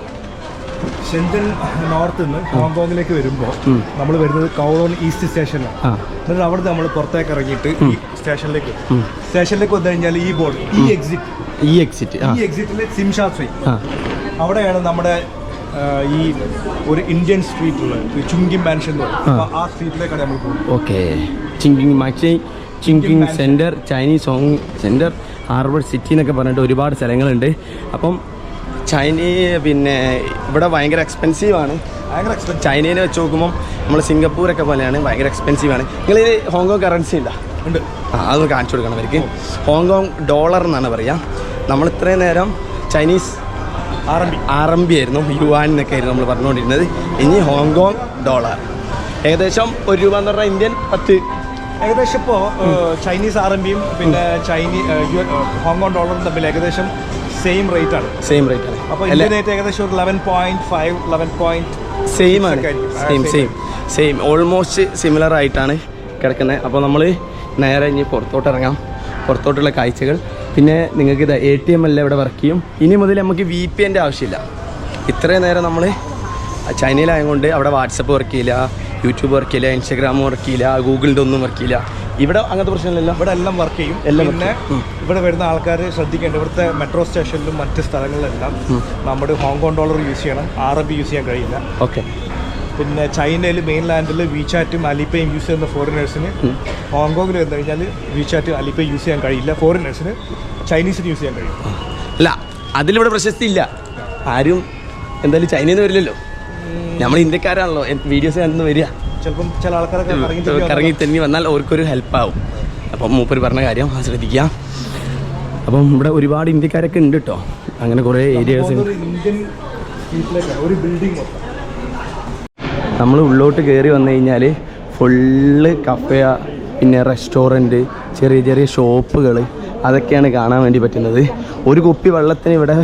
ഷെൻജൻ നോർത്ത് നിന്ന് ഹോങ്കോങ്ങിലേക്ക് വരുമ്പോൾ. നമ്മൾ വരുന്നത് കൗളോൺ ഈസ്റ്റ് സ്റ്റേഷനിലാണ് എന്നിട്ട് അവിടെ നമ്മൾ പുറത്തേക്ക് ഇറങ്ങിയിട്ട് ഈ സ്റ്റേഷനിലേക്ക്. സ്റ്റേഷനിലേക്ക് വന്നു കഴിഞ്ഞാൽ ഈ ബോർഡ് ഈ എക്സിറ്റ്
ഈ എക്സിറ്റ്
ഈ എക്സിറ്റിലെ സിംഷാ ശ്രീ
ആ.
അവിടെയാണ് നമ്മുടെ ഈ ഒരു ഇന്ത്യൻ സ്ട്രീറ്റുള്ളത് ചുങ്കി മാൻഷൻ
ആ.
സ്ട്രീറ്റിലേക്കാണ് നമ്മൾ പോകുന്നത്.
Okay. Chungking maxi Chungking centre Chinese Hong centre harbour city എന്നൊക്കെ പറഞ്ഞിട്ട് ഒരുപാട് സ്ഥലങ്ങളുണ്ട്. അപ്പം ചൈന പിന്നെ ഇവിടെ ഭയങ്കര എക്സ്പെൻസീവ് ആണ്.
ഭയങ്കര എക്സ്പെൻസ്
ചൈനയിൽ വെച്ച് നോക്കുമ്പോൾ നമ്മൾ സിംഗപ്പൂരൊക്കെ പോലെയാണ് ഭയങ്കര എക്സ്പെൻസീവ് ആണ്. നിങ്ങൾ ഹോങ്കോങ് കറൻസി ഇല്ല?
ഉണ്ട്.
ആ അത് കാണിച്ചു കൊടുക്കണം അവർക്ക് ഹോങ്കോങ് ഡോളർ എന്നാണ് പറയുക നമ്മൾ ഇത്രയും നേരം Chinese
R M B.
R M B ആയിരുന്നു യുവാൻ എന്നൊക്കെ ആയിരുന്നു നമ്മൾ പറഞ്ഞുകൊണ്ടിരുന്നത്. ഇനി ഹോങ്കോങ് ഡോളർ ഏകദേശം ഒരു രൂപ എന്ന് പറഞ്ഞാൽ ഇന്ത്യൻ പത്ത്.
ഏകദേശം ഇപ്പോൾ ചൈനീസ് ആർ എം ബിയും പിന്നെ ചൈനീ ഹോങ്കോങ് ഡോളറും തമ്മിൽ ഏകദേശം സെയിം റേറ്റ് ആണ്.
സെയിം റേറ്റ് ആണ്.
അപ്പോൾ ഇന്ത്യൻ റേറ്റ് ഏകദേശം ഒരു eleven point five eleven point
same ആണ്. Same same same almost similar ആയിട്ടാണ് കിടക്കുന്നത്. അപ്പോൾ നമ്മൾ നേരെ ഇനി പുറത്തോട്ട് ഇറങ്ങാം. പുറത്തോട്ടുള്ള കാഴ്ചകൾ. പിന്നെ നിങ്ങൾക്ക് ഇത് എ ടി എം എല്ലാം ഇവിടെ വർക്ക് ചെയ്യും. ഇനി മുതൽ നമുക്ക് വി പി എന്റെ ആവശ്യമില്ല. ഇത്രയും നേരം നമ്മൾ ചൈനയിലായതുകൊണ്ട് അവിടെ വാട്സപ്പ് വർക്ക് ചെയ്യില്ല യൂട്യൂബ് വർക്ക് ചെയ്യില്ല ഇൻസ്റ്റാഗ്രാം വർക്ക് ചെയ്യില്ല ഗൂഗിളിന്റെ ഒന്നും വർക്ക് ചെയ്യില്ല. ഇവിടെ അങ്ങനത്തെ പ്രശ്നമില്ലല്ലോ
ഇവിടെ എല്ലാം വർക്ക് ചെയ്യും.
എല്ലാം
പിന്നെ ഇവിടെ വരുന്ന ആൾക്കാർ ശ്രദ്ധിക്കേണ്ട ഇവിടുത്തെ മെട്രോ സ്റ്റേഷനിലും മറ്റ് സ്ഥലങ്ങളിലെല്ലാം നമ്മുടെ ഹോങ്കോങ് ഡോളർ യൂസ് ചെയ്യണം. ആർ യൂസ് ചെയ്യാൻ കഴിയില്ല.
ഓക്കെ
പിന്നെ ചൈനയിൽ മെയിൻലാൻഡിൽ വിചാറ്റും അലിപ്പയും യൂസ് ചെയ്യുന്ന ഫോറിനേഴ്സിന് ഹോങ്കോങ്ങിൽ വന്നു കഴിഞ്ഞാൽ വിചാറ്റും അലിപ്പയും യൂസ് ചെയ്യാൻ കഴിയില്ല. ഫോറിനേഴ്സിന് ചൈനീസിന് യൂസ് ചെയ്യാൻ കഴിയും
അല്ല അതിലിവിടെ പ്രശസ്തി ഇല്ല ആരും എന്തായാലും ചൈനയിൽ നിന്ന് വരില്ലല്ലോ. നമ്മൾ ഇന്ത്യക്കാരാണല്ലോ. വീഡിയോസ് കണ്ടെന്ന് വരിക.
ചിലപ്പം ചില ആൾക്കാരൊക്കെ ഇറങ്ങി
തന്നെ വന്നാൽ അവർക്കൊരു ഹെൽപ്പാവും അപ്പം മൂപ്പര് പറഞ്ഞ കാര്യം അത് ശ്രദ്ധിക്കുക. അപ്പം ഇവിടെ ഒരുപാട് ഇന്ത്യക്കാരൊക്കെ ഉണ്ട് കേട്ടോ അങ്ങനെ കുറേ ഏരിയാസ് നമ്മൾ ഉള്ളോട്ട് കയറി വന്നു കഴിഞ്ഞാൽ ഫുള്ള് കഫേ പിന്നെ റെസ്റ്റോറന്റ് ചെറിയ ചെറിയ ഷോപ്പുകൾ അതൊക്കെയാണ് കാണാൻ വേണ്ടി പറ്റുന്നത്. ഒരു കുപ്പി വെള്ളത്തിന് ഇവിടെ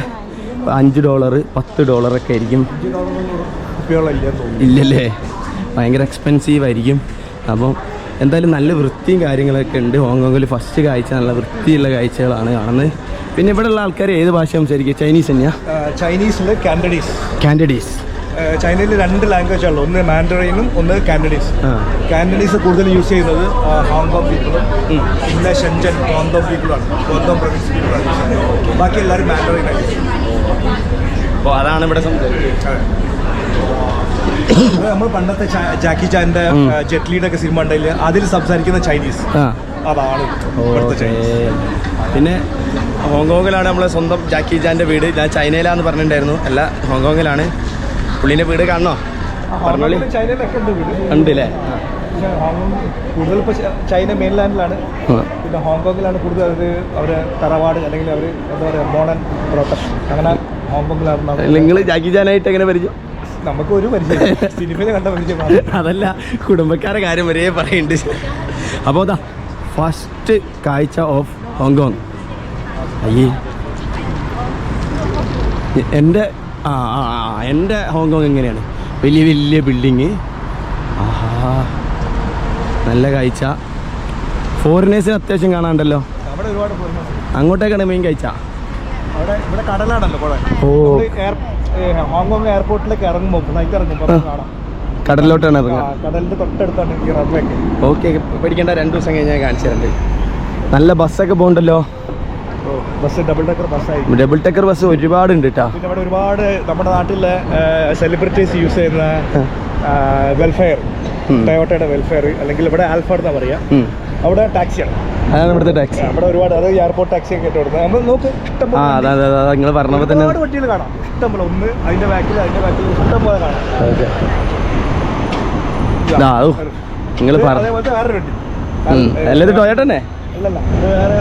അഞ്ച് ഡോളർ പത്ത് ഡോളറൊക്കെ ആയിരിക്കും. ഇല്ലല്ലേ? ഭയങ്കര എക്സ്പെൻസീവ് ആയിരിക്കും. അപ്പം എന്തായാലും നല്ല വൃത്തിയും കാര്യങ്ങളൊക്കെ ഉണ്ട്. ഹോങ്കോങ്ങിൽ ഫസ്റ്റ് കാഴ്ച നല്ല വൃത്തിയുള്ള കാഴ്ചകളാണ് കാണുന്നത്. പിന്നെ ഇവിടെ ഉള്ള ആൾക്കാർ ഏത് ഭാഷ സംസാരിക്കുക? ചൈനീസ് തന്നെയാ?
ചൈനീസിൽ കാൻഡഡീസ്
കാൻഡഡീസ്
ചൈനയിൽ രണ്ട് ലാംഗ്വേജ് ഉള്ളു. ഒന്ന് മാൻഡറിനും ഒന്ന് കാൻഡഡീസ് കാൻഡഡീസ് കൂടുതൽ യൂസ് ചെയ്യുന്നത് ഹോങ്കോങ് പീപ്പിളും പിന്നെ ഷെൻജൻ ഹോങ്കോങ് പീപ്പിളാണ് കോന്തോം പ്രൊവിൻസ് പീപ്പിളാണ് ബാക്കി എല്ലാവരും യൂസ്
അപ്പോൾ അതാണ് ഇവിടെ സംസാരിക്കുന്നത്
നമ്മൾ പണ്ടത്തെ ജാക്കി ചാന്റെ ജെറ്റ്ലിയുടെ ഒക്കെ സിനിമ ഉണ്ടെങ്കിൽ അതിൽ സംസാരിക്കുന്ന ചൈനീസ്. അതാണ്
പിന്നെ ഹോങ്കോങ്ങിലാണ് നമ്മളെ സ്വന്തം ജാക്കി ചാന്റെ വീട്. ഞാൻ ചൈനയിലാന്ന് പറഞ്ഞിട്ടുണ്ടായിരുന്നു. അല്ല ഹോങ്കോങ്ങിലാണ്. പുള്ളീന്റെ വീട് കാണണോ? പറഞ്ഞോളി.
ചൈനയിലൊക്കെ ഉണ്ട് വീട്.
ഉണ്ട് അല്ലേ
പക്ഷേ ഹോങ്കോങ് കൂടുതൽ ഇപ്പോൾ ചൈന മെയിൻലാൻഡിലാണ്. പിന്നെ ഹോങ്കോങ്ങിലാണ് കൂടുതൽ അവർ അവരെ തറവാട് അല്ലെങ്കിൽ അവർ എന്താ പറയുക മോഡേൺ പ്രൊട്ടക്ഷൻ. അങ്ങനെ ഹോങ്കോങ്ങിലാണ്
നിങ്ങൾ ജാക്കി ജാനായിട്ട് എങ്ങനെ പരിചയം?
നമുക്ക് ഒരു പരിചയം സിനിമയിൽ കണ്ട പരിചയം.
അതല്ല കുടുംബക്കാരെ കാര്യം വരെ പറയുന്നുണ്ട്. അപ്പോൾ അതാ ഫസ്റ്റ് കാഴ്ച ഓഫ് ഹോങ്കോങ് അയ്യേ. എന്റെ ആ ആ എന്റെ ഹോങ്കോങ് എങ്ങനെയാണ്? വലിയ വലിയ ബിൽഡിങ് ആഹാ. നല്ല കാഴ്ച. ഫോറിനേഴ്സിന് അത്യാവശ്യം കാണാണ്ടല്ലോ അങ്ങോട്ടേക്കാണ് മെയിൻ കാഴ്ച. ഓ.
ഹോങ്കോങ് എയർപോർട്ടിലേക്ക് ഇറങ്ങുമ്പോൾ ഫ്ലൈറ്റ് ഇറങ്ങുമ്പോൾ കാണാം.
കടലിലോട്ടാണ് ഇറങ്ങുക.
കടലിന്റെ തൊട്ടടുത്താണ് ഈ റൺവേ
ഓക്കെ പേടിക്കേണ്ട രണ്ട് ദിവസം കഴിഞ്ഞാൽ കാണിച്ചു തരണ്ട്. നല്ല ബസ്സൊക്കെ പോകണ്ടല്ലോ?
ബസ് ഡബിൾ ടെക്കർ ബസ്സായി
ഡബിൾ ടക്കർ ബസ് ഒരുപാടുണ്ട് കേട്ടോ
പിന്നെ ഇവിടെ ഒരുപാട് നമ്മുടെ നാട്ടിലെ സെലിബ്രിറ്റീസ് യൂസ് ചെയ്യുന്ന വെൽഫെയർ ടയോട്ടയുടെ വെൽഫെയർ അല്ലെങ്കിൽ ഇവിടെ ആൽഫ എന്നാ പറയാ. അവിടെ ടാക്സിയാണ്
അതാണ് ഇവിടുത്തെ ടാക്സി.
അവിടെ ഒരുപാട് അത് എയർപോർട്ട് ടാക്സി ഒക്കെ ഇട്ട് കൊടുക്കുന്നത് നമ്മൾ നോക്ക് ഇഷ്ടം
ആ അതെ അതെ അതെ നിങ്ങൾ പറഞ്ഞപ്പോൾ തന്നെ
ഒരുപാട് വണ്ടികൾ കാണാം. ഇഷ്ടം പോലെ ഒന്ന് അതിന്റെ ബാക്കിൽ അതിന്റെ ബാക്കിൽ ഇഷ്ടം പോലെ കാണാം.
ഓക്കെ. നിങ്ങൾ പറഞ്ഞു
അതേപോലത്തെ വേറൊരു വണ്ടി.
അല്ല ഇത് ടൊയറ്റ തന്നെ
അല്ലല്ല വേറെ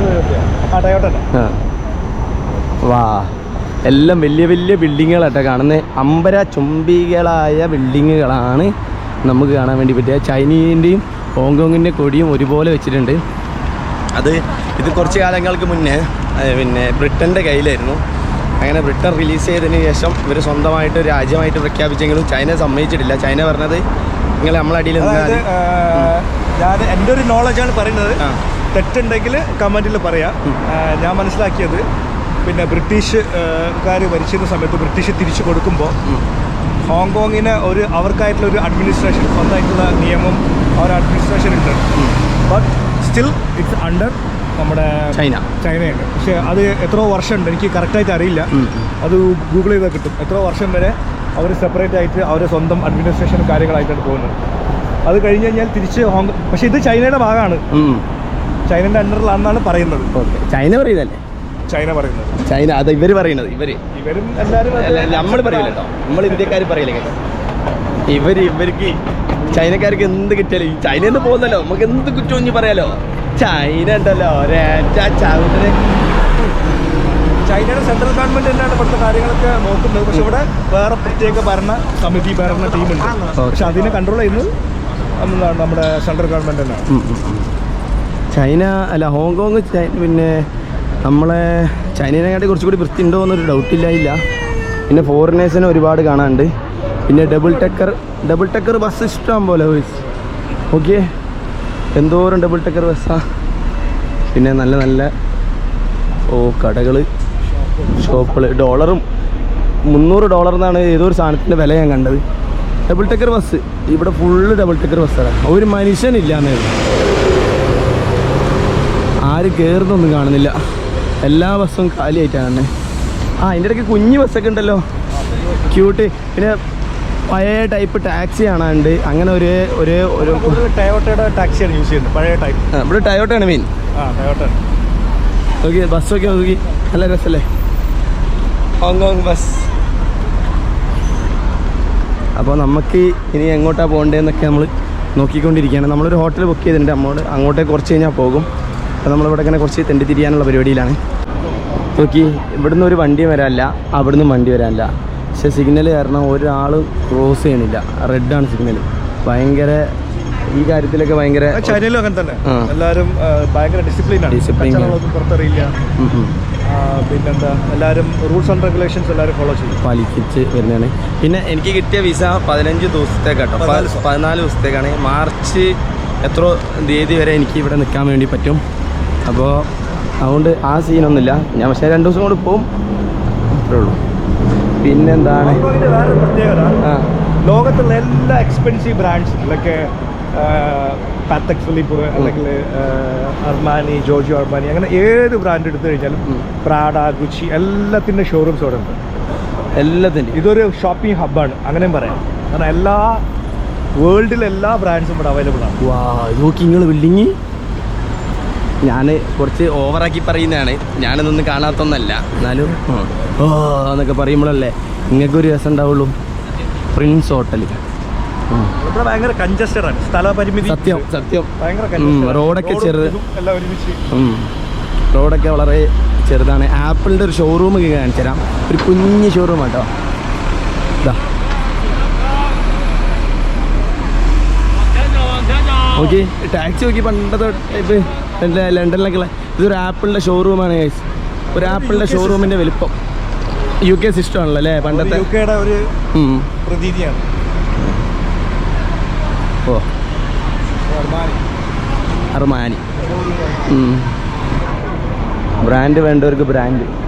ആ ടയോട്ടന്റെ
ആ. വാ എല്ലാം വലിയ വലിയ ബിൽഡിങ്ങുകളാട്ടോ കാണുന്നത് അമ്പര ചുംബികളായ ബിൽഡിങ്ങുകളാണ് നമുക്ക് കാണാൻ വേണ്ടി പറ്റുക ചൈനീന്റെയും ഹോങ്കോങ്ങിന്റെ കൊടിയും ഒരുപോലെ വെച്ചിട്ടുണ്ട്. അത് ഇത് കുറച്ച് കാലങ്ങൾക്ക് മുന്നേ പിന്നെ ബ്രിട്ടന്റെ കയ്യിലായിരുന്നു. അങ്ങനെ ബ്രിട്ടൻ റിലീസ് ചെയ്തതിന് ശേഷം ഇവർ സ്വന്തമായിട്ട് രാജ്യമായിട്ട് പ്രഖ്യാപിച്ചെങ്കിലും ചൈന സമ്മതിച്ചിട്ടില്ല. ചൈന പറഞ്ഞത് നിങ്ങൾ നമ്മളടിയിൽ
ഞാൻ എന്റെ ഒരു നോളജാണ് പറയുന്നത്. തെറ്റുണ്ടെങ്കിൽ കമന്റിൽ പറയാം. ഞാൻ മനസ്സിലാക്കിയത് പിന്നെ ബ്രിട്ടീഷുകാർ ഭരിച്ചിരുന്ന സമയത്ത് ബ്രിട്ടീഷ് തിരിച്ചു കൊടുക്കുമ്പോൾ ഹോങ്കോങ്ങിന് ഒരു അവർക്കായിട്ടുള്ള ഒരു അഡ്മിനിസ്ട്രേഷൻ സ്വന്തമായിട്ടുള്ള നിയമം അവർ ഒരു അഡ്മിനിസ്ട്രേഷൻ ഉണ്ട് ബട്ട് സ്റ്റിൽ ഇറ്റ്സ് അണ്ടർ നമ്മുടെ
ചൈന
ചൈനയുണ്ട് പക്ഷേ അത് എത്രയോ വർഷമുണ്ട്. എനിക്ക് കറക്റ്റായിട്ട് അറിയില്ല. അത് ഗൂഗിൾ ചെയ്താൽ കിട്ടും. എത്രയോ വർഷം വരെ അവർ സെപ്പറേറ്റ് ആയിട്ട് അവരെ സ്വന്തം അഡ്മിനിസ്ട്രേഷനും കാര്യങ്ങളായിട്ടാണ് പോകുന്നത്. അത് കഴിഞ്ഞ് കഴിഞ്ഞാൽ തിരിച്ച് ഹോങ്കോങ് പക്ഷേ ഇത് ചൈനയുടെ ഭാഗമാണ്. ചൈനയുടെ അണ്ടറിലാണെന്നാണ് പറയുന്നത്.
ചൈന പറയുന്നല്ലേ
ചൈന പറയുന്നത്.
ചൈന അത് ഇവർ പറയുന്നത് ഇവർ.
ഇവരും എല്ലാവരും
നമ്മൾ പറയില്ല കേട്ടോ നമ്മൾ ഇന്ത്യക്കാർ പറയില്ല? കേട്ടോ ഇവർ ഇവർക്ക് ചൈനക്കാർക്ക് എന്ത് കിട്ടിയാലും ഈ ചൈനയിൽ നിന്ന് പോകുന്നല്ലോ. നമുക്ക് എന്ത് കുറ്റം ഇനി പറയാലോ? ചൈന ഉണ്ടല്ലോ. ഒരേറ്റ ചവിട്ടന്
ചൈനയുടെ സെൻട്രൽ ഗവൺമെന്റ് തന്നെയാണ് ഇവിടുത്തെ കാര്യങ്ങളൊക്കെ നോക്കുന്നത്. പക്ഷെ ഇവിടെ വേറെ പ്രത്യേക ഭരണ സമിതി ഭരണ ടീമുണ്ട് പക്ഷെ അതിനെ കൺട്രോൾ ചെയ്യുന്നത് എന്താണ് നമ്മുടെ സെൻട്രൽ ഗവൺമെന്റ് തന്നെയാണ്.
ചൈന അല്ല ഹോങ്കോങ് പിന്നെ നമ്മളെ ചൈനേനെക്കാട്ടി കുറച്ചുകൂടി വൃത്തി ഉണ്ടോ എന്നൊരു ഡൗട്ടില്ല ഇല്ല പിന്നെ ഫോറിനേഴ്സിനെ ഒരുപാട് കാണാനുണ്ട്. പിന്നെ double decker double decker bus ഇഷ്ടം പോലെ ഓക്കെ എന്തോരം ഡബിൾ ടെക്കർ ബസ്സാ പിന്നെ നല്ല നല്ല ഓ കടകൾ ഷോപ്പുകൾ ഡോളറും മുന്നൂറ് ഡോളർ എന്നാണ് ഏതോ ഒരു സാധനത്തിന്റെ വില ഞാൻ കണ്ടത്. ഡബിൾ ടെക്കർ ബസ് ഇവിടെ ഫുള്ള് ഡബിൾ ടെക്കർ ബസ്സാണ് ഒരു മനുഷ്യനില്ല എന്നേ ആരും കയറുന്നൊന്നും കാണുന്നില്ല. എല്ലാ ബസ്സും കാലിയായിട്ടാണ്. ആ അതിന്റെ ഇടയ്ക്ക് കുഞ്ഞു ബസ്സൊക്കെ ഉണ്ടല്ലോ. ക്യൂട്ട് പിന്നെ പഴയ ടൈപ്പ് ടാക്സി കാണാനുണ്ട്. അങ്ങനെ ഒരു ഒരു ഒരു
ടയോട്ടയുടെ ടാക്സിയാണ് യൂസ് ചെയ്യുന്നത്. പഴയ ടൈപ്പ്
ഇവിടെ ടയോട്ടയാണ് മെയിൻ
ആ ടയോട്ട
നോക്കി ബസ്സൊക്കെ നോക്കി. നല്ല രസമല്ലേ ഹോങ്കോങ് ബസ് അപ്പോൾ നമുക്ക് ഇനി എങ്ങോട്ടാണ് പോകേണ്ടതെന്നൊക്കെ നമ്മൾ നോക്കിക്കൊണ്ടിരിക്കുകയാണ്. നമ്മളൊരു ഹോട്ടൽ ബുക്ക് ചെയ്തിട്ടുണ്ട്. അമ്മോട് അങ്ങോട്ടേ കുറച്ച് കഴിഞ്ഞാൽ പോകും. അപ്പോൾ നമ്മളിവിടെ ഇങ്ങനെ കുറച്ച് തെണ്ടി തിരിയാനുള്ള പരിപാടിയിലാണ്. നോക്കി ഇവിടുന്ന് ഒരു വണ്ടി വരാനില്ല. അവിടുന്ന് വണ്ടി വരാനില്ല. പക്ഷേ സിഗ്നൽ കാരണം ഒരാൾ ക്രോസ് ചെയ്യണില്ല. റെഡാണ് സിഗ്നൽ ഭയങ്കര ഈ കാര്യത്തിലൊക്കെ ഭയങ്കര
ചൈനയിലും അങ്ങനെ തന്നെ. എല്ലാവരും ഭയങ്കര ഡിസിപ്ലിൻ പുറത്തറിയില്ല
ഉം.
പിന്നെന്താ? എല്ലാവരും റൂൾസ് ആൻഡ് റെഗുലേഷൻസ് എല്ലാവരും ഫോളോ ചെയ്യും.
പാലിച്ച് വരുന്നതാണ്. പിന്നെ എനിക്ക് കിട്ടിയ വിസ പതിനഞ്ച് ദിവസത്തേക്കാട്ടോ.
പതിനാല്
ദിവസത്തേക്കാണ്. മാർച്ച് എത്ര തീയതി വരെ എനിക്ക് ഇവിടെ നിൽക്കാൻ വേണ്ടി പറ്റും. അപ്പോൾ അതുകൊണ്ട് ആ സീനൊന്നുമില്ല ഞാൻ പക്ഷേ രണ്ട് ദിവസം കൂടി പോവും. അത്രേ ഉള്ളൂ. പിന്നെന്താണ്?
വേറെ പ്രത്യേകത. ലോകത്തുള്ള എല്ലാ expensive brands like Patek Philippe അല്ലെങ്കിൽ അർമാനി ജോർജിയോ അർമാനി അങ്ങനെ ഏത് ബ്രാൻഡ് എടുത്തു കഴിഞ്ഞാലും. പ്രാഡ ഗുച്ചി എല്ലാത്തിന്റെ ഷോറൂംസ് അവിടെ ഉണ്ട്.
എല്ലാത്തിന്റെ.
ഇതൊരു ഷോപ്പിംഗ് ഹബ്ബാണ് അങ്ങനെയും പറയാം. കാരണം എല്ലാ വേൾഡിലെ എല്ലാ ബ്രാൻഡ്സും ഇവിടെ അവൈലബിൾ ആണ്.
വാ നോക്കി നിങ്ങൾ ബിൽഡിങ് ഞാൻ കുറച്ച് ഓവറാക്കി പറയുന്നതാണ്. ഞാനിതൊന്നും കാണാത്തൊന്നല്ല. എന്നാലും. ഓ എന്നൊക്കെ പറയുമ്പോഴല്ലേ നിങ്ങൾക്കൊരു രസം ഉണ്ടാവുള്ളൂ. Prince Hotel.
ഭയങ്കര ആണ്. സ്ഥലപരിമിതി
സത്യം സത്യം. റോഡൊക്കെ ഉം. റോഡൊക്കെ വളരെ ചെറുതാണ്. ആപ്പിളിന്റെ ഒരു ഷോറൂം കാണിച്ചു തരാം ഒരു കുഞ്ഞ് ഷോറൂം കേട്ടോ ഇതാ ഓക്കെ ടാക്സി നോക്കി പണ്ടത്തെ ടൈപ്പ് ലണ്ടനിലൊക്കെ ഉള്ള ഇതൊരു ആപ്പിളിന്റെ ഷോറൂമാണ് ഗൈസ് ഒരു ആപ്പിളിന്റെ ഷോറൂമിന്റെ വലിപ്പം. യു കെ സിസ്റ്റം ആണല്ലോ അല്ലേ? പണ്ടത്തെ
ഒരു. പ്രതീതിയാണ്.
ഓ.
അർമാനി.
ബ്രാൻഡ് വേണ്ടവർക്ക് ബ്രാൻഡ്.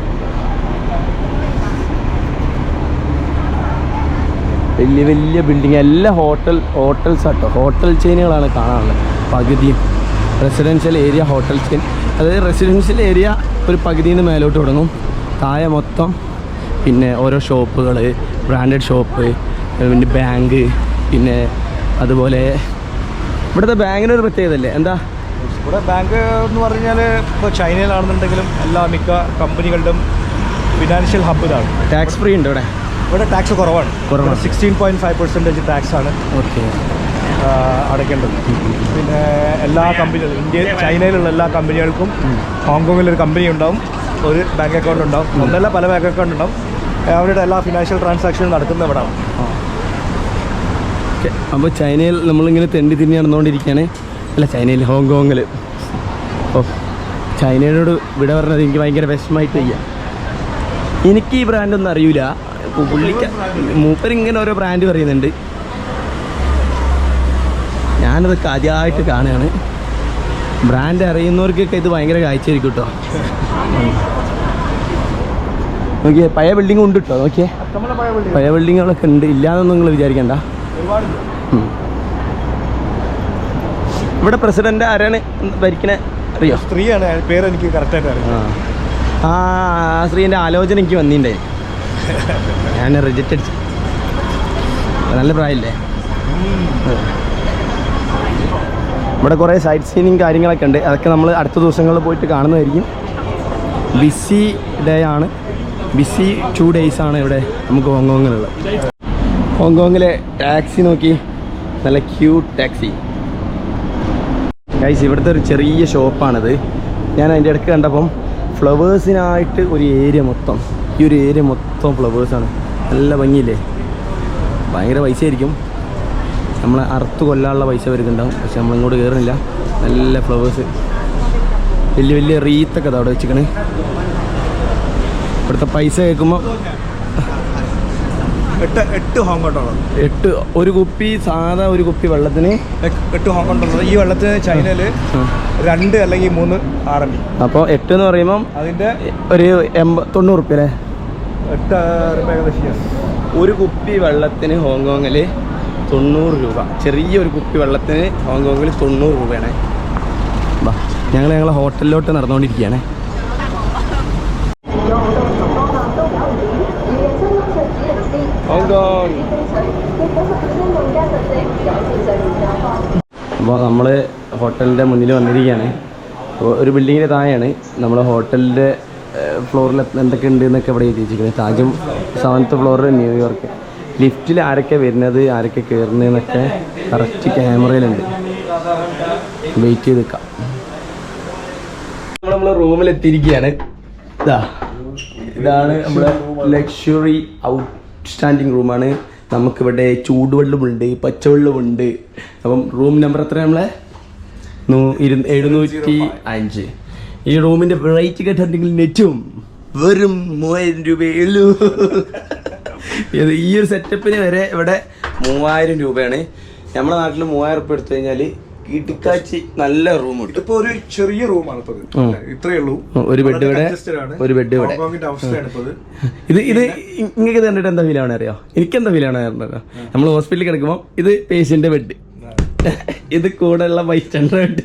വലിയ വലിയ ബിൽഡിങ് എല്ലാ ഹോട്ടൽ ഹോട്ടൽസ് ആട്ടോ. ഹോട്ടൽ ചെയിനുകളാണ് കാണാനുള്ളത്. പകുതിയും. റെസിഡൻഷ്യൽ ഏരിയ ഹോട്ടൽ സ്കിൻ അതായത് റെസിഡൻഷ്യൽ ഏരിയ ഒരു പകുതിയിൽ നിന്ന് മേലോട്ട് തുടങ്ങും. താഴെ മൊത്തം പിന്നെ ഓരോ ഷോപ്പുകൾ ബ്രാൻഡഡ് ഷോപ്പ് പിന്നെ ബാങ്ക് പിന്നെ അതുപോലെ ഇവിടുത്തെ ബാങ്കിന് ഒരു പ്രത്യേകതല്ലേ എന്താ?
ഇവിടെ ബാങ്ക് എന്ന് പറഞ്ഞാൽ ഇപ്പോൾ ചൈനയിലാണെന്നുണ്ടെങ്കിലും എല്ലാ മിക്ക കമ്പനികളുടെയും ഫിനാൻഷ്യൽ ഹബ് ഇതാണ്.
ടാക്സ് ഫ്രീ ഉണ്ട് ഇവിടെ?
ഇവിടെ ടാക്സ് കുറവാണ്.
കുറവാണ്.
Sixteen point five percentage tax ആണ്.
ഓക്കെ
അടയ്ക്കേണ്ടത്. പിന്നെ എല്ലാ കമ്പനികളും ഇന്ത്യ ചൈനയിലുള്ള എല്ലാ കമ്പനികൾക്കും ഹോങ്കോങ്ങിൽ ഒരു കമ്പനി ഉണ്ടാവും. ഒരു ബാങ്ക് അക്കൗണ്ട് ഉണ്ടാവും. ഒന്നല്ല പല ബാങ്ക് അക്കൗണ്ട് ഉണ്ടാവും. അവരുടെ എല്ലാ ഫിനാൻഷ്യൽ ട്രാൻസാക്ഷനും നടക്കുന്ന ഇവിടെ
ഓക്കെ. അപ്പോൾ ചൈനയിൽ നമ്മളിങ്ങനെ തെണ്ടി തിന്നി നടന്നുകൊണ്ടിരിക്കുകയാണ്. അല്ല ചൈനയിൽ ഹോങ്കോങ്ങിൽ ഓ ചൈനയോട് വിട പറഞ്ഞത് എനിക്ക് ഭയങ്കര വിഷമമായിട്ട് ചെയ്യാം എനിക്ക് ഈ ബ്രാൻഡൊന്നും അറിയില്ല അറിയൂല. പുള്ളിക്ക് മൂപ്പർ ഇങ്ങനെ ഓരോ ബ്രാൻഡ് പറയുന്നുണ്ട്. ഞാനതൊക്കെ ആദ്യമായിട്ട് കാണുകയാണ്. ബ്രാൻഡ് അറിയുന്നവർക്കൊക്കെ ഇത് ഭയങ്കര കാഴ്ചയായിരിക്കും കേട്ടോ നോക്കിയേ പഴയ ബിൽഡിംഗ് ഉണ്ട് കേട്ടോ നോക്കിയേ. പഴയ ബിൽഡിങ്ങുകളൊക്കെ ഉണ്ട്. ഇല്ലാന്നൊന്നും നിങ്ങൾ വിചാരിക്കണ്ട. ഇവിടെ പ്രസിഡന്റ് ആരാണ് ഭരിക്കണ? അറിയോ?
സ്ത്രീയാണ്. പേര് എനിക്ക് കറക്റ്റായിട്ട് അറിയാം
ആ. ആ സ്ത്രീന്റെ ആലോചന എനിക്ക് വന്നിട്ടുണ്ടേ ഞാൻ റിജക്റ്റ് അടിച്ചു നല്ല പ്രായമില്ലേ ഇവിടെ കുറേ സൈറ്റ് സീനും കാര്യങ്ങളൊക്കെ ഉണ്ട്. അതൊക്കെ നമ്മൾ അടുത്ത ദിവസങ്ങളിൽ പോയിട്ട് കാണുന്നതായിരിക്കും. ബിസി ഡേ ആണ്. ബിസി ടു ഡേയ്സ് ആണ് ഇവിടെ നമുക്ക് ഹോങ്കോങ്ങിലുള്ളത്. ഹോങ്കോങ്ങിലെ ടാക്സി നോക്കി. നല്ല ക്യൂട്ട് ടാക്സി ഗൈസ് ഇവിടുത്തെ ഒരു ചെറിയ ഷോപ്പാണിത് ഞാൻ അതിന്റെ ഇടയ്ക്ക് കണ്ടപ്പം ഫ്ലവേഴ്സിനായിട്ട് ഒരു ഏരിയ മൊത്തം. ഈ ഒരു ഏരിയ മൊത്തം ഫ്ലവേഴ്സാണ് നല്ല ഭംഗിയില്ലേ? ഭയങ്കര പൈസ ആയിരിക്കും നമ്മൾ അറുത്ത് കൊല്ലാനുള്ള പൈസ വരുന്നുണ്ടാവും പക്ഷെ നമ്മളിങ്ങോട്ട് കയറുന്നില്ല നല്ല ഫ്ലവേഴ്സ് വലിയ വലിയ റീത്തൊക്കെ അവിടെ വെച്ചിക്കണ് ഇവിടുത്തെ പൈസ കേൾക്കുമ്പോൾ
എട്ട് എട്ട് ഹോങ്കോങ്
എട്ട് ഒരു കുപ്പി സാധാ ഒരു കുപ്പി വെള്ളത്തിന്.
എട്ട് ഹോങ്കോട്ടുള്ളത് ഈ വെള്ളത്തിന് ചൈനയിൽ രണ്ട് അല്ലെങ്കിൽ മൂന്ന് ആർ എം
അപ്പോൾ എട്ട് എന്ന് പറയുമ്പം
അതിന്റെ
ഒരു എൺപത് തൊണ്ണൂറ് റുപ്യ അല്ലേ?
എട്ട് ഏകദേശം
ഒരു കുപ്പി വെള്ളത്തിന് ഹോങ്കോങ്ങിൽ തൊണ്ണൂറ് രൂപ. ചെറിയൊരു കുപ്പി വെള്ളത്തിന് ഹോങ്കോങ്ങിൽ തൊണ്ണൂറ് രൂപയാണ്. ഞങ്ങൾ ഞങ്ങളെ ഹോട്ടലിലോട്ട് നടന്നുകൊണ്ടിരിക്കുകയാണ് അപ്പോൾ നമ്മൾ ഹോട്ടലിന്റെ മുന്നിൽ വന്നിരിക്കുകയാണ്. ഒരു ബിൽഡിങ്ങിന്റെ താഴെയാണ് നമ്മൾ ഹോട്ടലിന്റെ ഫ്ലോറിൽ എന്തൊക്കെ ഉണ്ട് എന്നൊക്കെ ഇവിടെ എഴുതിയിരിക്കുന്നത് താജും സെവൻത്ത് ഫ്ലോറിൽ ന്യൂയോർക്ക്. ലിഫ്റ്റിൽ ആരൊക്കെ വരുന്നത് ആരൊക്കെ കയറുന്നതെന്നൊക്കെ കറക്റ്റ് ക്യാമറയിലുണ്ട്. വെയിറ്റ് ചെയ്ത് നിൽക്കാം നമ്മൾ റൂമിലെത്തിയിരിക്കുകയാണ്. ഇതാ ഇതാണ് നമ്മുടെ ലക്ഷറി ഔട്ട് സ്റ്റാൻഡിങ് റൂമാണ് നമുക്കിവിടെ ചൂടുവെള്ളമുണ്ട് പച്ചവെള്ളമുണ്ട്. അപ്പം റൂം നമ്പർ എത്ര നമ്മളെ? എഴുന്നൂറ്റി അഞ്ച്. ഈ റൂമിന്റെ വെറൈറ്റി കേട്ടിട്ടുണ്ടെങ്കിൽ നെറ്റും വെറും മൂവായിരം രൂപയേ ഉള്ളൂ. ഇത് ഈ ഒരു സെറ്റപ്പിന് വരെ ഇവിടെ മൂവായിരം രൂപയാണ്. നമ്മുടെ നാട്ടിൽ മൂവായിരം റുപ്യ എടുത്തു കഴിഞ്ഞാൽ ഇടുക്കാച്ചി നല്ല റൂം കിട്ടും.
ഇപ്പൊ ഒരു ചെറിയ റൂമാണ് ഇത്രയേ ഉള്ളൂ.
ഒരു ബെഡ് ഇവിടെ ഒരു ബെഡ് ഇവിടെ.
ഇത്.
ഇത് ഇങ്ങനെ കണ്ടിട്ട് എന്താ ഫീലാണ് അറിയോ? എനിക്ക് എന്താ ഫീലാണ് അറിയോ? നമ്മൾ ഹോസ്പിറ്റലിൽ കിടക്കുമ്പോൾ ഇത് പേഷ്യന്റ് ബെഡ് ഇത് കൂടെ ഉള്ള ബൈസ്റ്റാൻഡർ ബെഡ്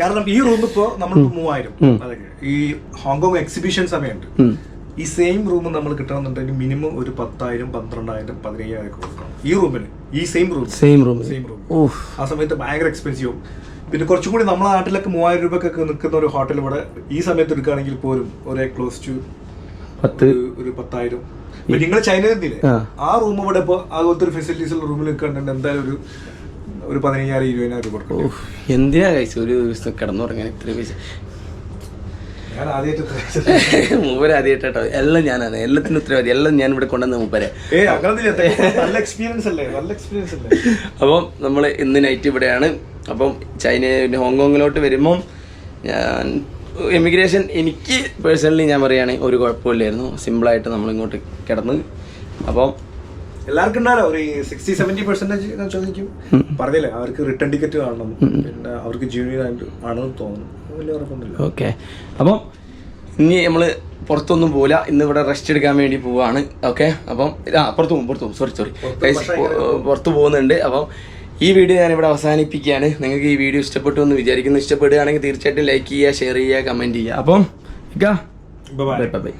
കാരണം ഈ റൂം ഇപ്പോ നമ്മൾ മൂവായിരം. ഈ ഹോങ്കോങ് എക്സിബിഷൻ സമയമുണ്ട്. ഈ സെയിം റൂം നമ്മൾ കിട്ടണമെന്നുണ്ടെങ്കിൽ മിനിമം ഒരു പത്തായിരം പന്ത്രണ്ടായിരം പതിനയ്യായിരം ഒക്കെ കൊടുക്കണം. ഈ റൂമിന് ഈ same room
same room
same room ആ സമയത്ത് ഭയങ്കര എക്സ്പെൻസീവും പിന്നെ കുറച്ചും കൂടി നമ്മളെ നാട്ടിലൊക്കെ മൂവായിരം രൂപക്കൊക്കെ നിൽക്കുന്ന ഒരു ഹോട്ടൽ ഇവിടെ ഈ സമയത്ത് എടുക്കുകയാണെങ്കിൽ പോലും ഒരേ ക്ലോസ് ടു
പത്ത്.
ഒരു പത്തായിരം. നിങ്ങൾ ചൈന
ആ.
റൂം ഇവിടെ ഇപ്പോൾ അതുപോലത്തെ ഒരു ഫെസിലിറ്റീസ് ഉള്ള റൂമിൽ നിൽക്കുന്നുണ്ടെങ്കിൽ എന്തായാലും ഒരു ഒരു പതിനയ്യായിരം ഇരുപതിനായിരം രൂപ
എന്തിനാ കഴിച്ചു ഒരു ദിവസം കിടന്നുറങ്ങാൻ ഇത്ര പൈസ. മൂപ്പര് ആദ്യമായിട്ട് കേട്ടോ എല്ലാം ഞാനാണ്. എല്ലാത്തിനും ഉത്തരവാദി. എല്ലാം ഞാൻ ഇവിടെ കൊണ്ടുവന്ന മൂപ്പരെ. അപ്പം നമ്മൾ ഇന്ന് നൈറ്റ് ഇവിടെയാണ്. അപ്പം ചൈന ഹോങ്കോങ്ങിലോട്ട് വരുമ്പം ഞാൻ എമിഗ്രേഷൻ എനിക്ക് പേഴ്സണലി ഞാൻ പറയുകയാണെങ്കിൽ ഒരു കുഴപ്പമില്ലായിരുന്നു. സിമ്പിളായിട്ട് നമ്മളിങ്ങോട്ട് കിടന്ന്. അപ്പം
എല്ലാവർക്കും ഉണ്ടാലോ ഒരു സിക്സ്റ്റി സെവന്റി പെർസെന്റേജ് ഞാൻ ചോദിക്കും. പറഞ്ഞില്ലേ അവർക്ക് റിട്ടേൺ ടിക്കറ്റ് കാണണം. പിന്നെ അവർക്ക് ജൂനിയർ ആയിട്ട് ആണെന്ന് തോന്നുന്നു. വലിയ ഉറപ്പൊന്നുമില്ല.
ഓക്കെ അപ്പം ഇനി നമ്മൾ പുറത്തൊന്നും പോല ഇന്ന് ഇവിടെ റെസ്റ്റ് എടുക്കാൻ വേണ്ടി പോവാണ്. ഓക്കെ അപ്പം ആ പുറത്ത് പോകും പുറത്ത് പോകും. സോറി സോറി പുറത്തു പോകുന്നുണ്ട്. അപ്പം ഈ വീഡിയോ ഞാൻ ഇവിടെ അവസാനിപ്പിക്കുകയാണ്. നിങ്ങൾക്ക് ഈ വീഡിയോ ഇഷ്ടപ്പെട്ടു എന്ന് വിചാരിക്കുന്നു. ഇഷ്ടപ്പെടുകയാണെങ്കിൽ തീർച്ചയായിട്ടും ലൈക്ക് ചെയ്യുക ഷെയർ ചെയ്യുക കമന്റ് ചെയ്യുക. അപ്പം. Bye bye